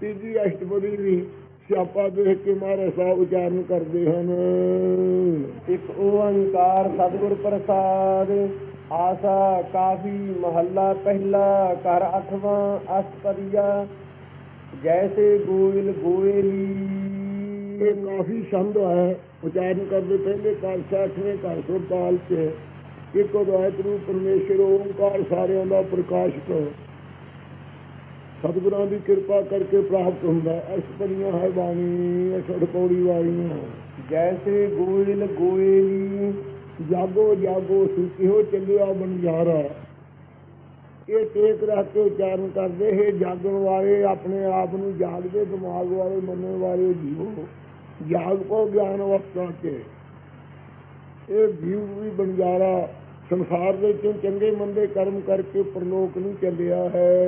ਤੀਜੀ ਅਸ਼ਟਪਦੀ ਵੀ ਸਿਆਪਾ ਦੇਖ ਕੇ ਮਹਾਰਾਜ ਸਾਹਿਬ ਉਚਾਰਨ ਕਰਦੇ ਹਨ। ਇੱਕ ਓੰਕਾਰ ਸਤਿਗੁਰ ਪ੍ਰਸਾਦ ਆਸਾ ਕਾਫੀ ਮਹੱਲਾ ਪਹਿਲਾ ਘਰ ਅਠਵਾਂ ਅਸ਼ਟਪਦੀਆ ਜੈਸੇ ਗੋਇਲ ਗੋਇਲੀ। ਇਹ ਕਾਫੀ ਛੰਦ ਹੈ ਉਚਾਰਨ ਕਰਦੇ ਪਹਿਲੇ ਘਰ ਸਾਠਵੇਂ ਘਰ ਸੁਰਤਾਲ ਚ। ਇੱਕ ਅਦਵੈਤ ਰੂਪ ਪਰਮੇਸ਼ਰ ਓੰਕਾਰ ਸਾਰਿਆਂ ਦਾ ਪ੍ਰਕਾਸ਼ਕ। ਸਤਿਗੁਰਾਂ ਦੀ ਕਿਰਪਾ ਕਰਕੇ ਪ੍ਰਾਪਤ ਹੁੰਦਾ। ਹੈ। ਅਸ਼ਟਪਦੀਆਂ ਹੈ ਬਾਣੀ ਅਸ਼ਟ ਪੌੜੀ ਵਾਲੀਆਂ। ਜੈਸੇ ਗੋਇਲ ਗੋਇਲੀ, ਜਾਗੋ ਜਾਗੋ ਸੁਖਿਓ ਚੱਲਿਆ ਬੰਜਾਰਾ। ਇਹ ਟੇਕ ਰੱਖ ਕੇ ਉਚਾਰਨ ਕਰਦੇ ਹੈ, ਜਾਗਣ ਵਾਲੇ ਆਪਣੇ ਆਪ ਨੂੰ ਜਾਗਦੇ, ਦਿਮਾਗ ਵਾਲੇ ਮੰਨਣ ਵਾਲੇ ਜੀਵੋ। ਜਾਗ ਕੋ ਗਿਆਨ ਅਵਸਥਾ ਕੇ ਇਹ ਜੀਵ ਵੀ ਬੰਜਾਰਾ। ਸੰਸਾਰ ਦੇ ਵਿੱਚੋਂ ਚੰਗੇ ਮੰਦੇ ਕਰਮ ਕਰਕੇ ਪਰਲੋਕ ਨੂੰ ਚੱਲਿਆ ਹੈ।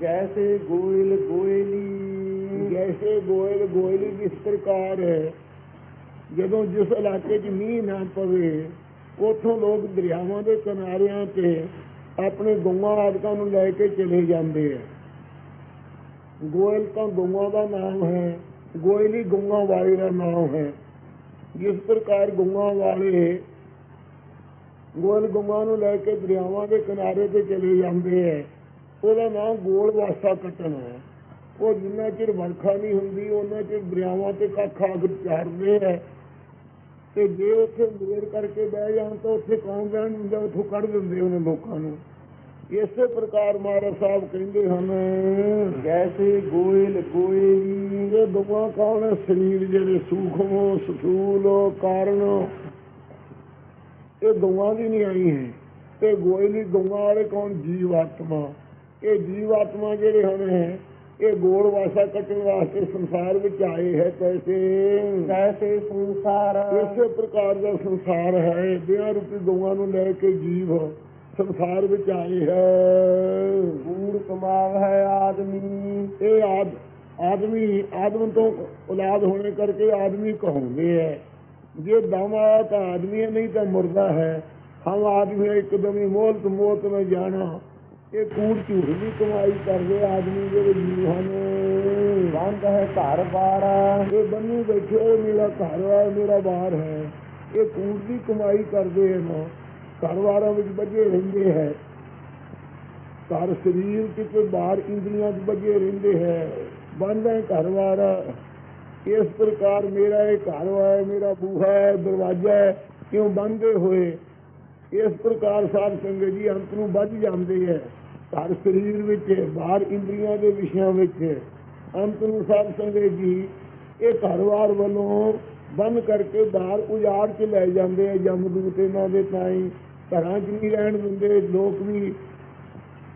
ਜੈਸੇ ਗੋਇਲ ਗੋਇਲੀ। ਜੈਸੇ ਗੋਇਲ ਗੋਇਲੀ ਕਿਸ ਪ੍ਰਕਾਰ ਹੈ। ਜਦੋਂ ਜਿਸ ਇਲਾਕੇ 'ਚ ਮੀਂਹ ਨਾ ਪਵੇ ਉੱਥੋਂ ਲੋਕ ਦਰਿਆਵਾਂ ਦੇ ਕਿਨਾਰਿਆਂ ਤੇ ਆਪਣੇ ਗਊਆਂ ਆਦਿਕਾਂ ਨੂੰ ਲੈ ਕੇ ਚਲੇ ਜਾਂਦੇ ਆ। ਗੋਇਲ ਤਾਂ ਗਊਆਂ ਦਾ ਨਾਮ ਹੈ ਗੋਇਲੀ ਗਊਆਂ ਵਾਲੇ ਦਾ ਨਾਮ ਹੈ। ਜਿਸ ਪ੍ਰਕਾਰ ਗਊਆਂ ਵਾਲੇ ਗੋਇਲ ਗਊਆਂ ਨੂੰ ਲੈ ਕੇ ਦਰਿਆਵਾਂ ਦੇ ਕਿਨਾਰੇ ਤੇ ਚਲੇ ਜਾਂਦੇ ਆ ਉਹਦਾ ਨਾਮ ਗੋਲ ਵਾਸਾ ਕੱਟਣਾ ਹੈ। ਉਹ ਜਿੰਨਾ ਚਿਰ ਵਰਖਾ ਨਹੀਂ ਹੁੰਦੀ ਉਹਨਾਂ ਚਿਰ ਦਰਿਆਵਾਂ ਤੇ ਕੱਖ ਆਗ ਚਾਰਦੇ ਹੈ ਤੇ ਜੇ ਉੱਥੇ ਮੇਰ ਕਰਕੇ ਬਹਿ ਜਾਣ ਤਾਂ ਉੱਥੇ ਕੌਣ ਰਹਿਣ ਹੁੰਦਾ ਉੱਥੋਂ ਕੱਢ ਦਿੰਦੇ ਉਹਨੇ ਲੋਕਾਂ ਨੂੰ। ਇਸੇ ਪ੍ਰਕਾਰ ਮਹਾਰਾਜ ਸਾਹਿਬ ਕਹਿੰਦੇ ਹਨ ਜੈਸੇ ਗੋਇਲ ਗੋਇਲੀ ਇਹ ਦੁਆ ਕੌਣ ਸਰੀਰ ਜਿਹੜੇ ਸੂਖਮ ਸਥੂਲ ਕਾਰਨ ਇਹ ਗਊਆਂ ਦੀ ਨਹੀਂ ਆਈ ਹੈ। ਤੇ ਗੋਇਲੀ ਗਊਆਂ ਵਾਲੇ ਕੌਣ? ਜੀਵ ਆਤਮਾ ਇਹ ਜੀਵ ਆਤਮਾ ਜਿਹੜੇ ਹਨ ਹੈ ਇਹ ਗੋਲ ਵਾਸਾ ਕੱਟਣ ਵਾਸਤੇ ਸੰਸਾਰ ਵਿੱਚ ਆਏ ਹੈ ਕੈਸੇ ਜੈਸੇ ਸੰਸਾਰ। ਇਸੇ ਪ੍ਰਕਾਰ ਦਾ ਸੰਸਾਰ ਹੈ। ਬਿਆਂ ਰੂਪੀ ਗਊਆਂ ਨੂੰ ਲੈ ਕੇ ਜੀਵ ਸੰਸਾਰ ਵਿੱਚ ਆਏ ਹੈ। ਗੂੜ ਕਮਾਵ ਹੈ ਆਦਮੀ। ਇਹ ਆਦ ਆਦਮੀ ਆਦਮ ਤੋਂ ਔਲਾਦ ਹੋਣੇ ਕਰਕੇ ਆਦਮੀ ਕਹਾਉਂਦੇ ਹੈ। ਜੇ ਦਮ ਆਇਆ ਤਾਂ ਆਦਮੀ ਹੈ ਨਹੀਂ ਤਾਂ ਮੁਰਦਾ ਹੈ। ਹਮ ਆਦਮੀ ਹੈ, ਇੱਕਦਮ ਹੀ ਮੋਲਤ ਮੋਤ ਨ ਇਹ ਕੂੜ ਝੂਠ ਦੀ ਕਮਾਈ ਕਰਦੇ ਆਦਮੀ ਜਿਹੜੇ ਜੀਵ ਹਨ। ਬੰਦ ਹੈ ਘਰ ਬਾਰਾ ਇਹ ਬੰਨੀ ਬੈਠੇ ਮੇਰਾ ਘਰ ਹੈ ਮੇਰਾ ਬਾਹਰ ਹੈ। ਇਹ ਕੂੜ ਦੀ ਕਮਾਈ ਕਰਦੇ ਹਨ। ਘਰਵਾਰਾਂ ਵਿੱਚ ਬੱਝੇ ਰਹਿੰਦੇ ਹੈ। ਘਰ ਸਰੀਰ ਕਿਤੇ ਬਾਹਰ ਇੰਦਰੀਆਂ ਚ ਬੱਝੇ ਰਹਿੰਦੇ ਹੈ। ਬੰਦ ਹੈ ਘਰਵਾਰ ਇਸ ਪ੍ਰਕਾਰ ਮੇਰਾ ਇਹ ਘਰ ਹੈ, ਮੇਰਾ ਬੂਹਾ ਹੈ, ਦਰਵਾਜ਼ਾ ਹੈ, ਕਿਉਂ ਬੰਦੇ ਹੋਏ? ਇਸ ਪ੍ਰਕਾਰ ਸਾਧ ਸੰਗਤ ਜੀ ਅੰਤ ਨੂੰ ਵੱਜ ਜਾਂਦੇ ਹੈ। ਘਰ ਸਰੀਰ ਵਿੱਚ ਬਾਹਰ ਇੰਦਰੀਆਂ ਦੇ ਵਿਸ਼ਿਆਂ ਵਿੱਚ ਅੰਤ ਨੂੰ ਸਾਧ ਸੰਗਤ ਜੀ ਇਹ ਘਰਵਾਰ ਵੱਲੋਂ ਬੰਦ ਕਰਕੇ ਬਾਹਰ ਉਜਾੜ ਚ ਲੈ ਜਾਂਦੇ ਆ ਜਮਦੂਤ ਇਹਨਾਂ ਦੇ ਤਾਈ ਘਰਾਂ 'ਚ ਨਹੀਂ ਰਹਿਣ ਦਿੰਦੇ, ਲੋਕ ਵੀ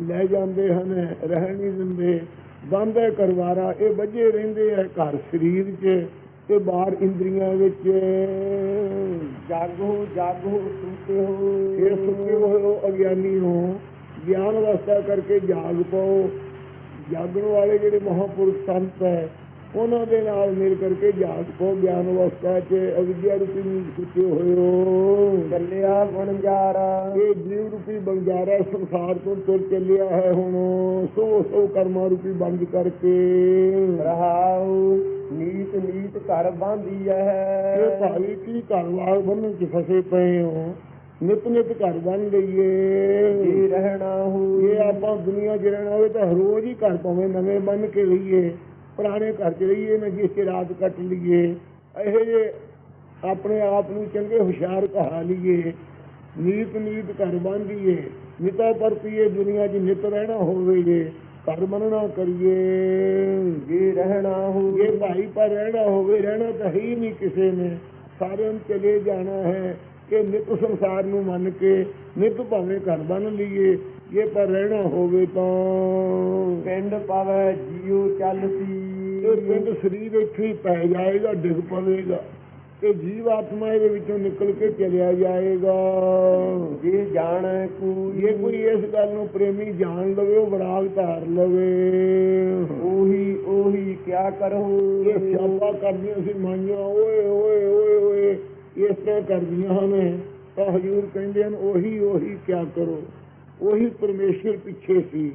ਲੈ ਜਾਂਦੇ ਹਨ, ਰਹਿਣ ਨਹੀਂ ਦਿੰਦੇ। ਬੰਦ ਹੈ ਕਰਵਾਰਾ ਇਹ ਵੱਜੇ ਰਹਿੰਦੇ ਆ ਘਰ ਸਰੀਰ 'ਚ ਤੇ ਬਾਹਰ ਇੰਦਰੀਆਂ ਵਿੱਚ। ਜਾਗੋ ਜਾਗੋ ਸੁਤੇ ਹੋ। ਇਹ ਸੁੱਤੇ ਹੋ ਅਗਿਆਨੀ ਹੋ। ਗਿਆਨ ਅਵਸਥਾ ਕਰਕੇ ਜਾਗ ਪਾਓ। ਜਾਗਣ ਵਾਲੇ ਜਿਹੜੇ ਮਹਾਪੁਰਖ ਸੰਤ ਹੈ ਉਹਨਾਂ ਦੇ ਨਾਲ ਮਿਲ ਕਰਕੇ ਜਾਗ ਪਾਓ ਗਿਆਨ ਅਵਸਥਾ 'ਚ ਅਵਿਦਿਆ ਰੂਪੀ ਨੀਂਦ ਸੁੱਤੇ ਹੋਏ ਹੋ। ਚੱਲਿਆ ਬਣਜਾਰਾ ਇਹ ਜੀਵ ਰੂਪੀ ਬੰਜਾਰਾ ਸੰਸਾਰ ਤੋਂ ਤੁਰ ਚੱਲਿਆ ਹੈ ਹੁਣ। ਸੋ ਸੋ ਕਰਮਾਂ ਰੂਪੀ ਬੰਦ ਕਰਕੇ। ਰਹਾਉ ਨੀਤ ਨੀਤ ਘਰ ਬਾਂਧੀ ਇਹ ਹੈ ਭਾਈ ਕੀ ਘਰਵਾਲ ਬੰਨਣ ਚ ਫਸੇ ਪਏ ਹੋ? ਨਿਤ ਨਿਤ ਘਰ ਬਣ ਲਈਏ। ਜੀ ਰਹਿਣਾ ਹੂ। ਇਹ ਆਪਾਂ ਦੁਨੀਆ 'ਚ ਰਹਿਣਾ ਹੋਵੇ ਤਾਂ ਰੋਜ਼ ਹੀ ਘਰ ਭਾਵੇਂ ਨਵੇਂ ਬਣ ਕੇ ਰਹੀਏ। ਪੁਰਾਣੇ ਘਰ 'ਚ ਰਹੀਏ ਨਾ ਜਿਸ 'ਚ ਰਾਤ ਕੱਟ ਲਈਏ। ਇਹੋ ਜੇ ਆਪਣੇ ਆਪ ਨੂੰ ਚੰਗੇ ਹੁਸ਼ਿਆਰ ਕਹਾ ਲਈਏ। ਨੀਤ ਨੀਤ ਘਰ ਬਾਂਧੀਏ ਨਿਤਾ ਪਰਤੀਏ ਦੁਨੀਆ 'ਚ ਨਿਤ ਰਹਿਣਾ ਹੋਵੇ ਜੇ ਘਰ ਬਣਨਾ ਕਰੀਏ। ਜੀ ਰਹਿਣਾ ਹੂ ਇਹ ਭਾਈ ਪਰ ਰਹਿਣਾ ਹੋਵੇ ਰਹਿਣਾ ਤਾਂ ਹੈ ਹੀ ਨਹੀਂ ਕਿਸੇ ਨੇ। ਸਾਰਿਆਂ ਨੂੰ ਚਲੇ ਜਾਣਾ ਹੈ ਕਿ ਨਿਤ ਸੰਸਾਰ ਨੂੰ ਮੰਨ ਕੇ ਨਿਤ ਭਾਵੇਂ ਘਰ ਬਣ ਲਈਏ। ਇਹ ਪਰ ਰਹਿਣਾ ਹੋਵੇ ਤਾਂ। ਪਿੰਡ ਪਵੈ ਜੀਉ ਚੱਲਸੀ ਇਹ ਪਿੰਡ ਸਰੀਰ ਇੱਥੇ ਹੀ ਪੈ ਜਾਏਗਾ ਡਿੱਗ ਪਵੇਗਾ ਤੇ ਜੀਵ ਆਤਮਾ ਇਹਦੇ ਵਿੱਚੋਂ ਨਿਕਲ ਕੇ ਚਲਿਆ ਜਾਏਗਾ। ਜੀ ਜਾਣੈ ਕੂ ਜੇ ਕੋਈ ਇਸ ਗੱਲ ਨੂੰ ਪ੍ਰੇਮੀ ਜਾਣ ਲਵੇ ਉਹ ਵਿਰਾਗ ਧਾਰ ਲਵੇ। ਉਹੀ ਉਹੀ ਕਿਆ ਕਰਹੁ ਇਹ ਸਿਆਪਾ ਕਰਦੀਆਂ ਸੀ ਮਾਈਆਂ ਓਏ ਓਏ ਓਏ ਓਏ ਇਸ ਤਰ੍ਹਾਂ ਕਰਦੀਆਂ ਹਨ ਤਾਂ ਹਜੂਰ ਕਹਿੰਦੇ ਹਨ ਉਹੀ ਉਹੀ ਕਿਆ ਕਰੋ? ਉਹੀ ਪਰਮੇਸ਼ਰ ਪਿੱਛੇ ਸੀ।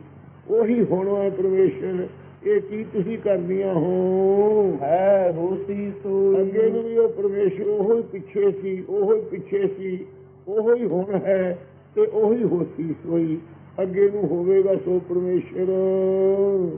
ਉਹੀ ਹੁਣ ਹੈ ਪਰਮੇਸ਼ਰ। ਇਹ ਕੀ ਤੁਸੀਂ ਕਰਦੀਆਂ ਹੋ? ਹੈ ਹੋਸੀ ਸੋਈ ਅੱਗੇ ਨੂੰ ਵੀ ਉਹ ਪਰਮੇਸ਼ਰ ਉਹ ਪਿੱਛੇ ਸੀ ਉਹ ਪਿੱਛੇ ਸੀ ਉਹ ਹੁਣ ਹੈ ਤੇ ਉਹ ਹੋਸੀ ਸੋਈ। ਅੱਗੇ ਨੂੰ ਹੋਵੇਗਾ ਸੋ ਪਰਮੇਸ਼ਰ।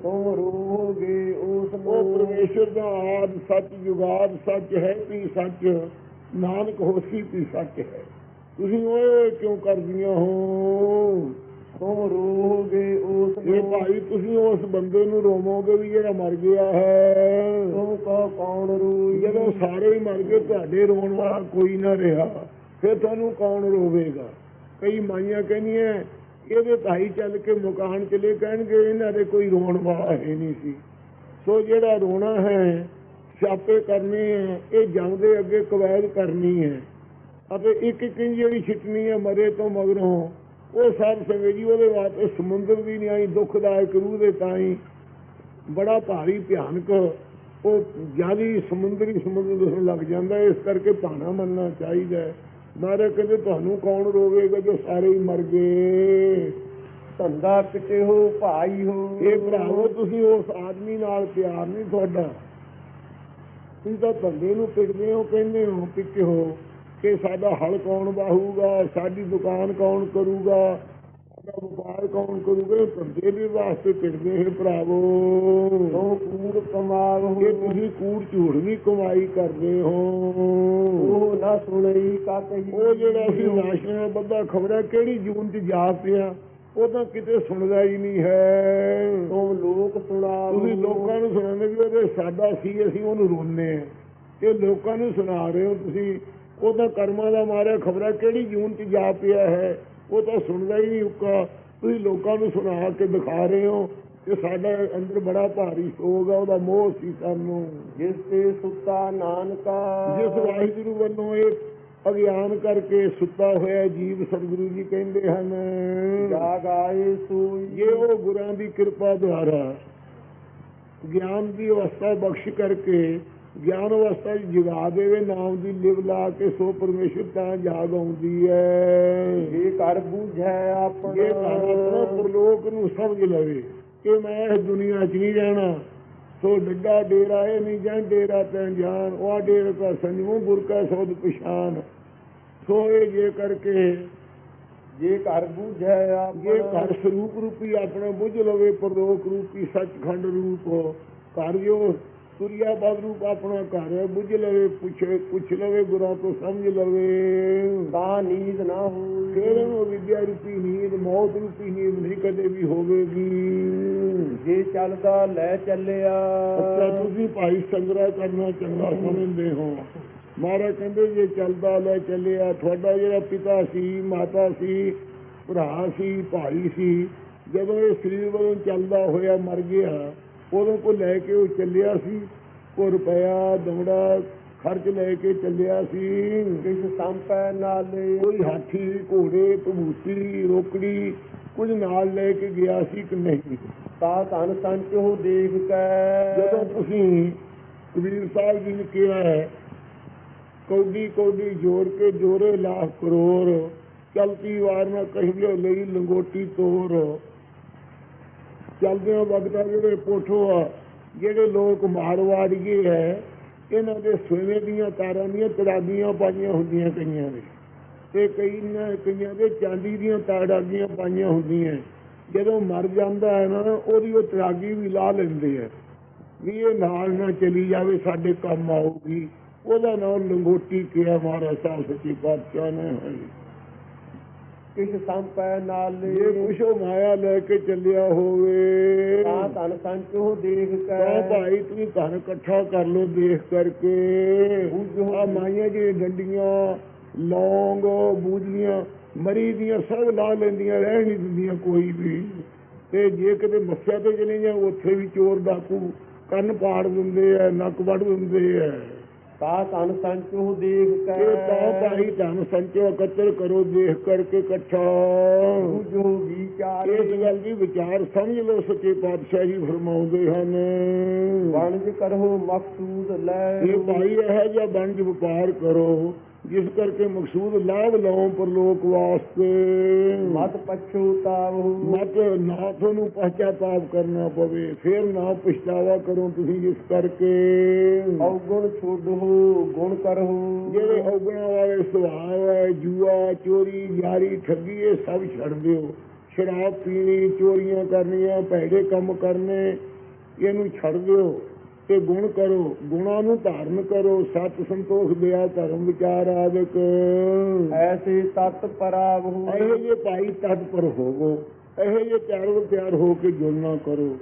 ਤੁਮ ਰੋਗੇ ਉਸ ਨੂੰ। ਪਰਮੇਸ਼ਰ ਦਾ ਆਦ ਸੱਚ ਜੁਗਾਦ ਸੱਚ ਹੈ ਵੀ ਸੱਚ। ਨਾਨਕ ਹੋਸੀ ਵੀ ਸੱਚ ਹੈ। ਤੁਸੀਂ ਓਏ ਕਿਉਂ ਕਰਦੀਆਂ ਹੋ? ਤੁਮ ਰੋਗੇ ਉਸ ਇਹ ਭਾਈ ਤੁਸੀਂ ਉਸ ਬੰਦੇ ਨੂੰ ਰੋਵੋਗੇ ਵੀ ਜਿਹੜਾ ਮਰ ਗਿਆ ਹੈ। ਤੁਮ ਕੋ ਕੌਣ ਰੋਈ ਜਦੋਂ ਸਾਰੇ ਹੀ ਮਰ ਗਏ ਤੁਹਾਡੇ ਰੋਣ ਵਾਲਾ ਕੋਈ ਨਾ ਰਿਹਾ। ਫਿਰ ਤੁਹਾਨੂੰ ਕੌਣ ਰੋਵੇਗਾ? ਕਈ ਮਾਈਆਂ ਕਹਿੰਦੀਆਂ ਇਹਦੇ ਭਾਈ ਚੱਲ ਕੇ ਮਕਾਨ ਚਲੇ ਕਹਿਣਗੇ ਇਹਨਾਂ ਦੇ ਕੋਈ ਰੋਣ ਵਾਲਾ ਹੈ ਨਹੀਂ ਸੀ। ਸੋ ਜਿਹੜਾ ਰੋਣਾ ਹੈ ਛਾਪੇ ਕਰਨੇ ਹੈ ਇਹ ਜੰਗ ਦੇ ਅੱਗੇ ਕਵੈਦ ਕਰਨੀ ਹੈ। ਅਤੇ ਇੱਕ ਇੱਕ ਜਿਹੜੀ ਛਿਟਣੀ ਹੈ ਮਰੇ ਤੋਂ ਮਗਰੋਂ ਉਹ ਸਾਧ ਸੰਗਤ ਜੀ ਉਹਦੇ ਵਾਸਤੇ ਸਮੁੰਦਰ ਵੀ ਨਹੀਂ ਆਈ ਦੁਖਦਾਇਕ ਰੂਹ ਦੇ ਤਾਈ ਬੜਾ ਭਾਰੀ ਭਿਆਨਕ ਉਹ ਜਿਆਦੀ ਸਮੁੰਦਰੀ ਸਮੁੰਦਰ ਦਿਸਣ ਲੱਗ ਜਾਂਦਾ। ਇਸ ਕਰਕੇ ਭਾਣਾ ਮੰਨਣਾ ਚਾਹੀਦਾ ਮਾਰੇ ਕਹਿੰਦੇ ਤੁਹਾਨੂੰ ਕੌਣ ਰੋਵੇਗਾ ਜੋ ਸਾਰੇ ਹੀ ਮਰ ਗਏ? ਧੰਦਾ ਪਿੱਟੇ ਹੋ ਭਾਈ ਹੋ। ਇਹ ਭਰਾਵੋ ਤੁਸੀਂ ਉਸ ਆਦਮੀ ਨਾਲ ਪਿਆਰ ਨਹੀਂ ਤੁਹਾਡਾ। ਤੁਸੀਂ ਤਾਂ ਧੰਦੇ ਨੂੰ ਪਿੱਟਦੇ ਹੋ ਕਹਿੰਦੇ ਹੋ ਪਿੱਟੇ ਹੋ। ਕਿ ਸਾਡਾ ਹਲ ਕੌਣ ਬਾਹੂਗਾ ਸਾਡੀ ਦੁਕਾਨ ਕੌਣ ਕਰੂਗਾ? ਸਾਡਾ ਵਪਾਰ ਕੌਣ ਕਰੂਗਾ? ਧੰਦੇ ਦੇ ਵਾਸਤੇ ਪਿੱਟਦੇ ਹੈ ਭਰਾਵੋ। ਤੋ ਕੂੜ ਕਮਾਗ ਇਹ ਤੁਸੀਂ ਕੂੜ ਦੀ ਕਮਾਈ ਕਰਦੇ ਹੋ। ਉਹ ਨਾ ਸੁਣਈ ਕਾ ਕਹੀ ਉਹ ਜਿਹੜਾ ਅਸੀਂ ਨਾਸ਼ਨਾ ਬੰਦਾ ਖਬਰ ਕਿਹੜੀ ਜੂਨ ਚ ਜਾ ਪਿਆ ਉਹ ਤਾਂ ਕਿਤੇ ਸੁਣਦਾ ਹੀ ਨਹੀਂ ਹੈ। ਤੁਮ ਲੋਕ ਸੁਣਾ ਤੁਸੀਂ ਲੋਕਾਂ ਨੂੰ ਸੁਣਾਉਂਦੇ ਵੀ ਉਹਦੇ ਸਾਡਾ ਸੀ ਅਸੀਂ ਉਹਨੂੰ ਰੋਂਦੇ ਆ ਇਹ ਲੋਕਾਂ ਨੂੰ ਸੁਣਾ ਰਹੇ ਹੋ ਤੁਸੀਂ ਉਹ ਤਾਂ ਕਰਮਾਂ ਦਾ ਮਾਰਿਆ ਖਬਰਾਂ ਕਿਹੜੀ ਜੂਨ ਚ ਜਾ ਪਿਆ ਹੈ? ਉਹ ਤਾਂ ਸੁਣਦਾ ਹੀ ਨਹੀਂ ਉੱਕਾ। ਤੁਸੀਂ ਲੋਕਾਂ ਨੂੰ ਸੁਣਾ ਕੇ ਦਿਖਾ ਰਹੇ ਹੋ ਕਿ ਸਾਡਾ ਅੰਦਰ ਬੜਾ ਭਾਰੀ ਸੋਗ ਆ ਉਹਦਾ ਮੋਹ ਸੀ ਸਾਨੂੰ। ਜਿਸ ਤੇ ਸੁੱਤਾ ਨਾਨਕਾ। ਜਿਸ ਵਾਹਿਗੁਰੂ ਵੱਲੋਂ ਇਹ ਅਗਿਆਨ ਕਰਕੇ ਸੁੱਤਾ ਹੋਇਆ ਜੀਵ ਸਤਿਗੁਰੂ ਜੀ ਕਹਿੰਦੇ ਹਨ ਜਾਗ ਆਏ ਸੋਈ। ਜੇ ਉਹ ਗੁਰਾਂ ਦੀ ਕਿਰਪਾ ਦੁਆਰਾ ਗਿਆਨ ਦੀ ਅਵਸਥਾ ਬਖਸ਼ ਕਰਕੇ ਗਿਆਨ ਅਵਸਥਾ ਜਗਾ ਦੇਵੇ ਨਾਮ ਦੀ ਲਿਵ ਲਾ ਕੇ ਸੋ ਪਰਮੇਸ਼ਰ ਤਾਂ ਜਾਗ ਆਉਂਦੀ ਹੈ ਜੇ ਕਰ ਬੂਝੈ ਆਪਣਾ। ਇਹ ਆਪਣਾ ਪ੍ਰਲੋਕ ਨੂੰ ਸਮਝ ਲਵੇ ਕਿ ਮੈਂ ਇਸ ਦੁਨੀਆ 'ਚ ਨਹੀਂ ਰਹਿਣਾ ਸੋ ਡੱਡਾ ਡੇਰਾ ਇਹ ਨਹੀਂ ਜਾਂ ਡੇਰਾ ਤੈਂ ਜਾਨ ਉਹ ਡੇਰਾ ਕਾ ਸੰਜਮੋ ਬੁਰਕਾ ਸੋਧ ਪਛਾਨ। ਸੋ ਇਹ ਜੇ ਕਰਕੇ ਜੇ ਕਰ ਬੂਝੈ ਜੇ ਆਪਣਾ ਘਰ ਸਰੂਪ ਰੂਪੀ ਆਪਣਾ ਬੁੱਝ ਲਵੇ ਪਰਲੋਕ ਰੂਪੀ ਸੱਚਖੰਡ ਰੂਪ ਘਰ ਜੋ ਤੁਰਿਆ ਬਾਦ ਰੂਪ ਆਪਣਾ ਘਰ ਬੁੱਝ ਲਵੇ ਪੁੱਛੇ ਪੁੱਛ ਲਵੇ ਗੁਰਾਂ ਤੋਂ ਸਮਝ ਲਵੇ। ਤਾਂ ਨੀਂਦ ਨਾ ਹੋਈ ਫਿਰ ਉਹ ਵਿਦਿਆ ਰੂਪੀ ਨੀਂਦ ਮੌਤ ਰੂਪੀ ਨੀਂਦ ਨਹੀਂ ਕਦੇ ਵੀ ਹੋਵੇਗੀ। ਜੇ ਚੱਲਦਾ ਲੈ ਚੱਲਿਆ। ਅੱਛਾ ਤੁਸੀਂ ਭਾਈ ਸੰਗਰਾ ਕਰਨਾ ਚੰਗਾ ਸਮਝਦੇ ਹੋ। ਮਹਾਰਾਜ ਕਹਿੰਦੇ ਜੇ ਚੱਲਦਾ ਲੈ ਚੱਲਿਆ। ਤੁਹਾਡਾ ਜਿਹੜਾ ਪਿਤਾ ਸੀ ਮਾਤਾ ਸੀ ਭਰਾ ਸੀ ਭਾਈ ਸੀ ਜਦੋਂ ਇਹ ਸਰੀਰ ਵੱਲੋਂ ਚੱਲਦਾ ਹੋਇਆ ਮਰ ਗਿਆ ਉਦੋਂ ਕੋ ਲੈ ਕੇ ਉਹ ਚੱਲਿਆ ਸੀ ਕੋ ਰੁਪਇਆ ਦੌੜਾ ਖਰਚ ਲੈ ਕੇ ਚੱਲਿਆ ਸੀ। ਕਿਸ ਸੰਪੈ ਨਾਲੇ ਕੋਈ ਹਾਥੀ ਘੋੜੇ ਭਬੂਤੀ ਰੋਕੜੀ ਕੁਝ ਨਾਲ ਲੈ ਕੇ ਗਿਆ ਸੀ ਕਿ ਨਹੀਂ? ਤਾ ਧਨ ਸੰਚੋ ਦੇਖ ਕੇ ਜਦੋਂ ਤੁਸੀਂ ਕਬੀਰ ਸਾਹਿਬ ਜੀ ਨੇ ਕਿਹਾ ਹੈ ਕੌਡੀ ਕੌਡੀ ਜੋੜ ਕੇ ਜੋਰੇ ਲਾਖ ਕਰੋੜ ਚਲਤੀ ਵਾਰ ਨਾ ਕਹੀਏ ਲਈ ਲੰਗੋਟੀ ਤੋਰ। ਚਲਦਿਆਂ ਵਕਤ ਜਿਹੜੇ ਪੋਠੋ ਆ, ਜਿਹੜੇ ਲੋਕ ਮਾਰਵਾੜੀਏ ਹੈ, ਇਹਨਾਂ ਦੇ ਸੋਨੇ ਦੀਆਂ ਤਾਰਾਂ ਦੀਆਂ ਤੜਾਗੀਆਂ ਪਾਈਆਂ ਹੁੰਦੀਆਂ ਕਈਆਂ ਦੇ ਤੇ ਕਈ ਕਈਆਂ ਦੇ ਚਾਂਦੀ ਦੀਆਂ ਤਾੜਾਗੀਆਂ ਪਾਈਆਂ ਹੁੰਦੀਆਂ। ਜਦੋਂ ਮਰ ਜਾਂਦਾ ਹੈ ਨਾ, ਉਹਦੀ ਉਹ ਤੜਾਗੀ ਵੀ ਲਾ ਲੈਂਦੇ ਆ। ਵੀ ਇਹ ਨਾਲ ਨਾ ਚਲੀ ਜਾਵੇ, ਸਾਡੇ ਕੰਮ ਆਊਗੀ। ਉਹਦਾ ਨਾਮ ਲੰਗੋਟੀ ਕਿਹਾ ਮਹਾਰਾਜ ਸਾਹਿਬ, ਸੱਚੇ ਪਾਤਸ਼ਾਹ ਨੇ। ਹੈ ਕਿਸ ਸੰਪੈ ਨਾਲੇ। ਜੇ ਕੁਛ ਮਾਇਆ ਲੈ ਕੇ ਚੱਲਿਆ ਹੋਵੇ। ਤਾ ਧਨ ਸੰਚੋ ਦੇਖ ਤਾਂ ਕੇ ਭਾਈ ਤੁਸੀਂ ਧਨ ਇਕੱਠਾ ਕਰ ਲੋ ਦੇਖ ਕਰਕੇ। ਆ ਮਾਈਆਂ ਜਿਹੜੇ ਡੰਡੀਆਂ ਲੌਂਗ ਬੂਝੀਆਂ ਮਰੀ ਦੀਆਂ ਸਭ ਲਾ ਲੈਂਦੀਆਂ ਰਹਿ ਨਹੀਂ ਦਿੰਦੀਆਂ ਕੋਈ ਵੀ। ਤੇ ਜੇ ਕਿਤੇ ਮੱਸਿਆ ਤੇ ਚਲੇ ਜਾਂ ਉੱਥੇ ਵੀ ਚੋਰ ਡਾਕੂ ਕੰਨ ਪਾੜ ਦਿੰਦੇ ਆ ਨੱਕ ਵੱਢ ਦਿੰਦੇ ਆ। ਤਾ ਧਨ ਸੰਚੋ ਦੇਖ ਕੇ। ਤਾਂ ਭਾਈ ਧਨ ਸੰਚੋ ਇਕੱਤਰ ਕਰੋ ਦੇਖ ਕਰਕੇ ਇਕੱਠਾ। ਜੋ ਵਿਚਾਰੇ ਇਸ ਗੱਲ ਦੀ ਵਿਚਾਰ ਸਮਝ ਲਓ ਸੱਚੇ ਪਾਤਸ਼ਾਹ ਜੀ ਫਰਮਾਉਂਦੇ ਹਨ। ਵਣਜ ਕਰੋ ਮਕਸੂਦ ਲੈ ਇਹ ਭਾਈ ਇਹੋ ਜਿਹਾ ਵਣਜ ਵਪਾਰ ਕਰੋ ਜਿਸ ਕਰਕੇ ਮਕਸੂਦ ਲਾਭ ਲਓ ਪਰਲੋਕ ਵਾਸਤੇ। ਮਤ ਪਛੂਤਾਵਹੁ ਮਤ ਨਾ ਤੁਹਾਨੂੰ ਪਛਤਾਪ ਕਰਨਾ ਪਵੇ ਫਿਰ ਨਾ ਪਛਤਾਵਾ ਕਰੋ ਤੁਸੀਂ ਜਿਸ ਕਰਕੇ। ਔਗੁਣ ਛੋਡਹੁ ਗੁਣ ਕਰਹੁ ਜਿਹੜੇ ਔਗਣਾ ਵਾਲੇ ਸੁਭਾਅ ਹੈ ਜੂਆ ਚੋਰੀ ਯਾਰੀ ਠੱਗੀ ਇਹ ਸਭ ਛੱਡ ਦਿਓ। ਸ਼ਰਾਬ ਪੀਣੀ ਚੋਰੀਆਂ ਕਰਨੀਆਂ ਭੈੜੇ ਕੰਮ ਕਰਨੇ ਇਹਨੂੰ ਛੱਡ ਦਿਓ। ਤੇ ਗੁਣ ਕਰੋ ਗੁਣਾਂ ਨੂੰ ਧਾਰਨ ਕਰੋ ਸਤ ਸੰਤੋਖ ਦਿਆ ਧਰਮ ਵਿਚਾਰ ਆਦਿਕ। ਐਸੇ ਤਤ ਪਰਾਵਹੁ। ਇਹੋ ਜਿਹੇ ਭਾਈ ਤਤਪਰ ਹੋਵੋ ਇਹੋ ਜਿਹੇ ਪਿਆਰੋ ਪਿਆਰ ਹੋ ਕੇ ਜੁੜਨਾ ਕਰੋ।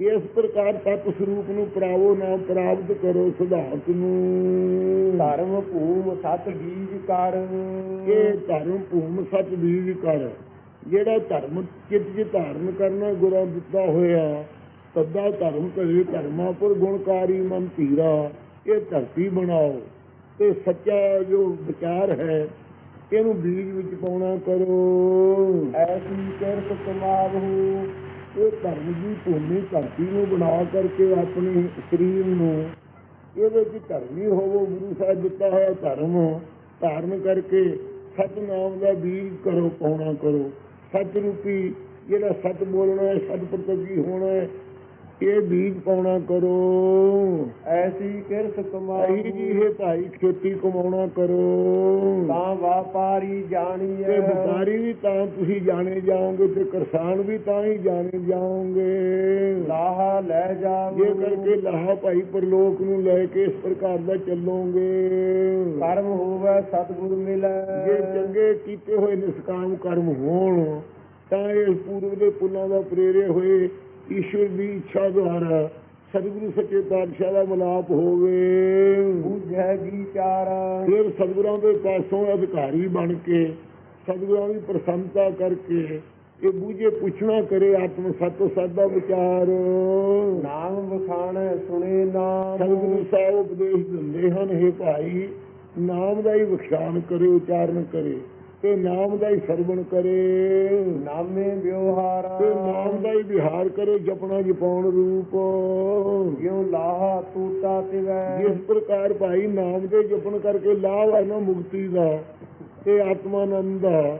ਇਸ ਪ੍ਰਕਾਰ ਤਤ ਸਰੂਪ ਨੂੰ ਪ੍ਰਾਵੋ ਨਾ ਪ੍ਰਾਪਤ ਕਰੋ ਸਿਧਾਂਤ ਨੂੰ। ਧਰਮ ਭੂਮ ਸਤ ਬੀਜ ਕਰ। ਇਹ ਧਰਮ ਭੂਮ ਸਤ ਬੀਜ ਕਰ। ਜਿਹੜਾ ਧਰਮ ਚਿੱਤ ਚ ਧਾਰਨ ਕਰਨਾ ਗੁਰਾਂ ਦਿੱਤਾ ਹੋਇਆ ਤੱਦਾ ਧਰਮ ਕਰੇ ਧਰਮਾਪੁਰ ਗੁਣਕਾਰੀ ਮਨ ਧੀਰਾ, ਇਹ ਧਰਤੀ ਬਣਾਓ। ਤੇ ਸੱਚਾ ਜੋ ਵਿਚਾਰ ਹੈ, ਇਹਨੂੰ ਬੀਜ ਵਿੱਚ ਪਾਉਣਾ ਕਰੋ। ਐਸੀ ਕਿਰਤ ਕਮਾਵਹੁ ਇਹ ਧਰਮ ਦੀ ਭੂਮੀ ਧਰਤੀ ਨੂੰ ਬਣਾ ਕਰਕੇ ਆਪਣੇ ਸਰੀਰ ਨੂੰ, ਇਹਦੇ ਵਿੱਚ ਧਰਮੀ ਹੋਵੋ, ਗੁਰੂ ਸਾਹਿਬ ਦਿੱਤਾ ਹੋਇਆ ਧਰਮ, ਧਾਰਨ ਕਰਕੇ ਸਤਨਾਮ ਦਾ ਬੀਜ ਕਰੋ ਪਾਉਣਾ ਕਰੋ। ਸਤ ਰੂਪੀ ਜਿਹੜਾ ਸਤ ਬੋਲਣਾ ਹੈ, ਸਤ ਪ੍ਰਤੱਗੀ ਹੋਣਾ ਹੈ ਇਹ ਬੀਜ ਪਾਉਣਾ ਕਰੋ। ਐਸੀ ਕਿਰਤ ਅਹੀ ਜੀ ਇਹ ਭਾਈ ਖੇਤੀ ਕਮਾਉਣਾ ਕਰੋ। ਤਾਂ ਵਾਪਾਰੀ ਜਾਣੀਐ ਤੇ ਵਪਾਰੀ ਵੀ ਤਾਂ ਤੁਸੀਂ ਜਾਣੇ ਜਾਓਗੇ ਤੇ ਕਿਸਾਨ ਵੀ ਤਾਂ ਹੀ ਜਾਣੇ ਜਾਓਗੇ। ਲਾਹਾ ਲੈ ਜਾਵੋ। ਜੇ ਕਰਕੇ ਲਾਹਾ ਭਾਈ ਪਰਲੋਕ ਨੂੰ ਲੈ ਕੇ ਇਸ ਪ੍ਰਕਾਰ ਦਾ ਚੱਲੋਗੇ। ਕਰਮ ਹੋਵੇ ਸਤਿਗੁਰ ਮਿਲੈ। ਜੇ ਚੰਗੇ ਕੀਤੇ ਹੋਏ ਨਿਸਕਾਮ ਕਰਮ ਹੋਣ ਤਾਂ ਇਹ ਪੂਰਵ ਦੇ ਪੁੱਲਾਂ ਦਾ ਪ੍ਰੇਰੇ ਹੋਏ। ਈਸ਼ਵਰ ਦੀ ਇੱਛਾ ਦੁਆਰਾ ਸਤਿਗੁਰੂ ਸੱਚੇ ਪਾਤਸ਼ਾਹ ਦਾ ਮਲਾਪ ਹੋਵੇ। ਬੁਝੈ ਵਿਚਾਰਾ ਫਿਰ ਸਤਿਗੁਰਾਂ ਦੇ ਪਾਸੋਂ ਅਧਿਕਾਰੀ ਬਣ ਕੇ ਸਤਿਗੁਰਾਂ ਦੀ ਪ੍ਰਸੰਨਤਾ ਕਰਕੇ ਇਹ ਬੂਝੇ ਪੁੱਛਣਾ ਕਰੇ ਆਤਮ ਸਤ ਸਦਾ ਵਿਚਾਰ। ਨਾਮ ਵਖਾਣੈ ਸੁਣੇ ਨਾਮ। ਸਤਿਗੁਰੂ ਸਾਹਿਬ ਉਪਦੇਸ਼ ਦਿੰਦੇ ਹਨ ਇਹ ਭਾਈ ਨਾਮ ਦਾ ਹੀ ਵਿਖਿਆਨ ਕਰੇ ਉਚਾਰਨ ਕਰੇ। ਤੇ ਨਾਮ ਦਾ ਹੀ ਸਰਵਣ ਕਰੇ। ਨਾਮੇ ਵਿਵਹਾਰਾ। ਤੇ ਨਾਮ ਦਾ ਹੀ ਵਿਹਾਰ ਕਰੇ ਜਪਣਾ ਜਪਾਉਣ ਰੂਪ। ਜਿਉ ਲਾਹਾ ਟੂਟਾ ਤਿਵੈ। ਜਿਸ ਪ੍ਰਕਾਰ ਭਾਈ ਨਾਮ ਦੇ ਜਪਣ ਕਰਕੇ ਲਾਭ ਹੈ ਨਾ ਮੁਕਤੀ ਦਾ ਤੇ ਆਤਮਾਨੰਦ ਦਾ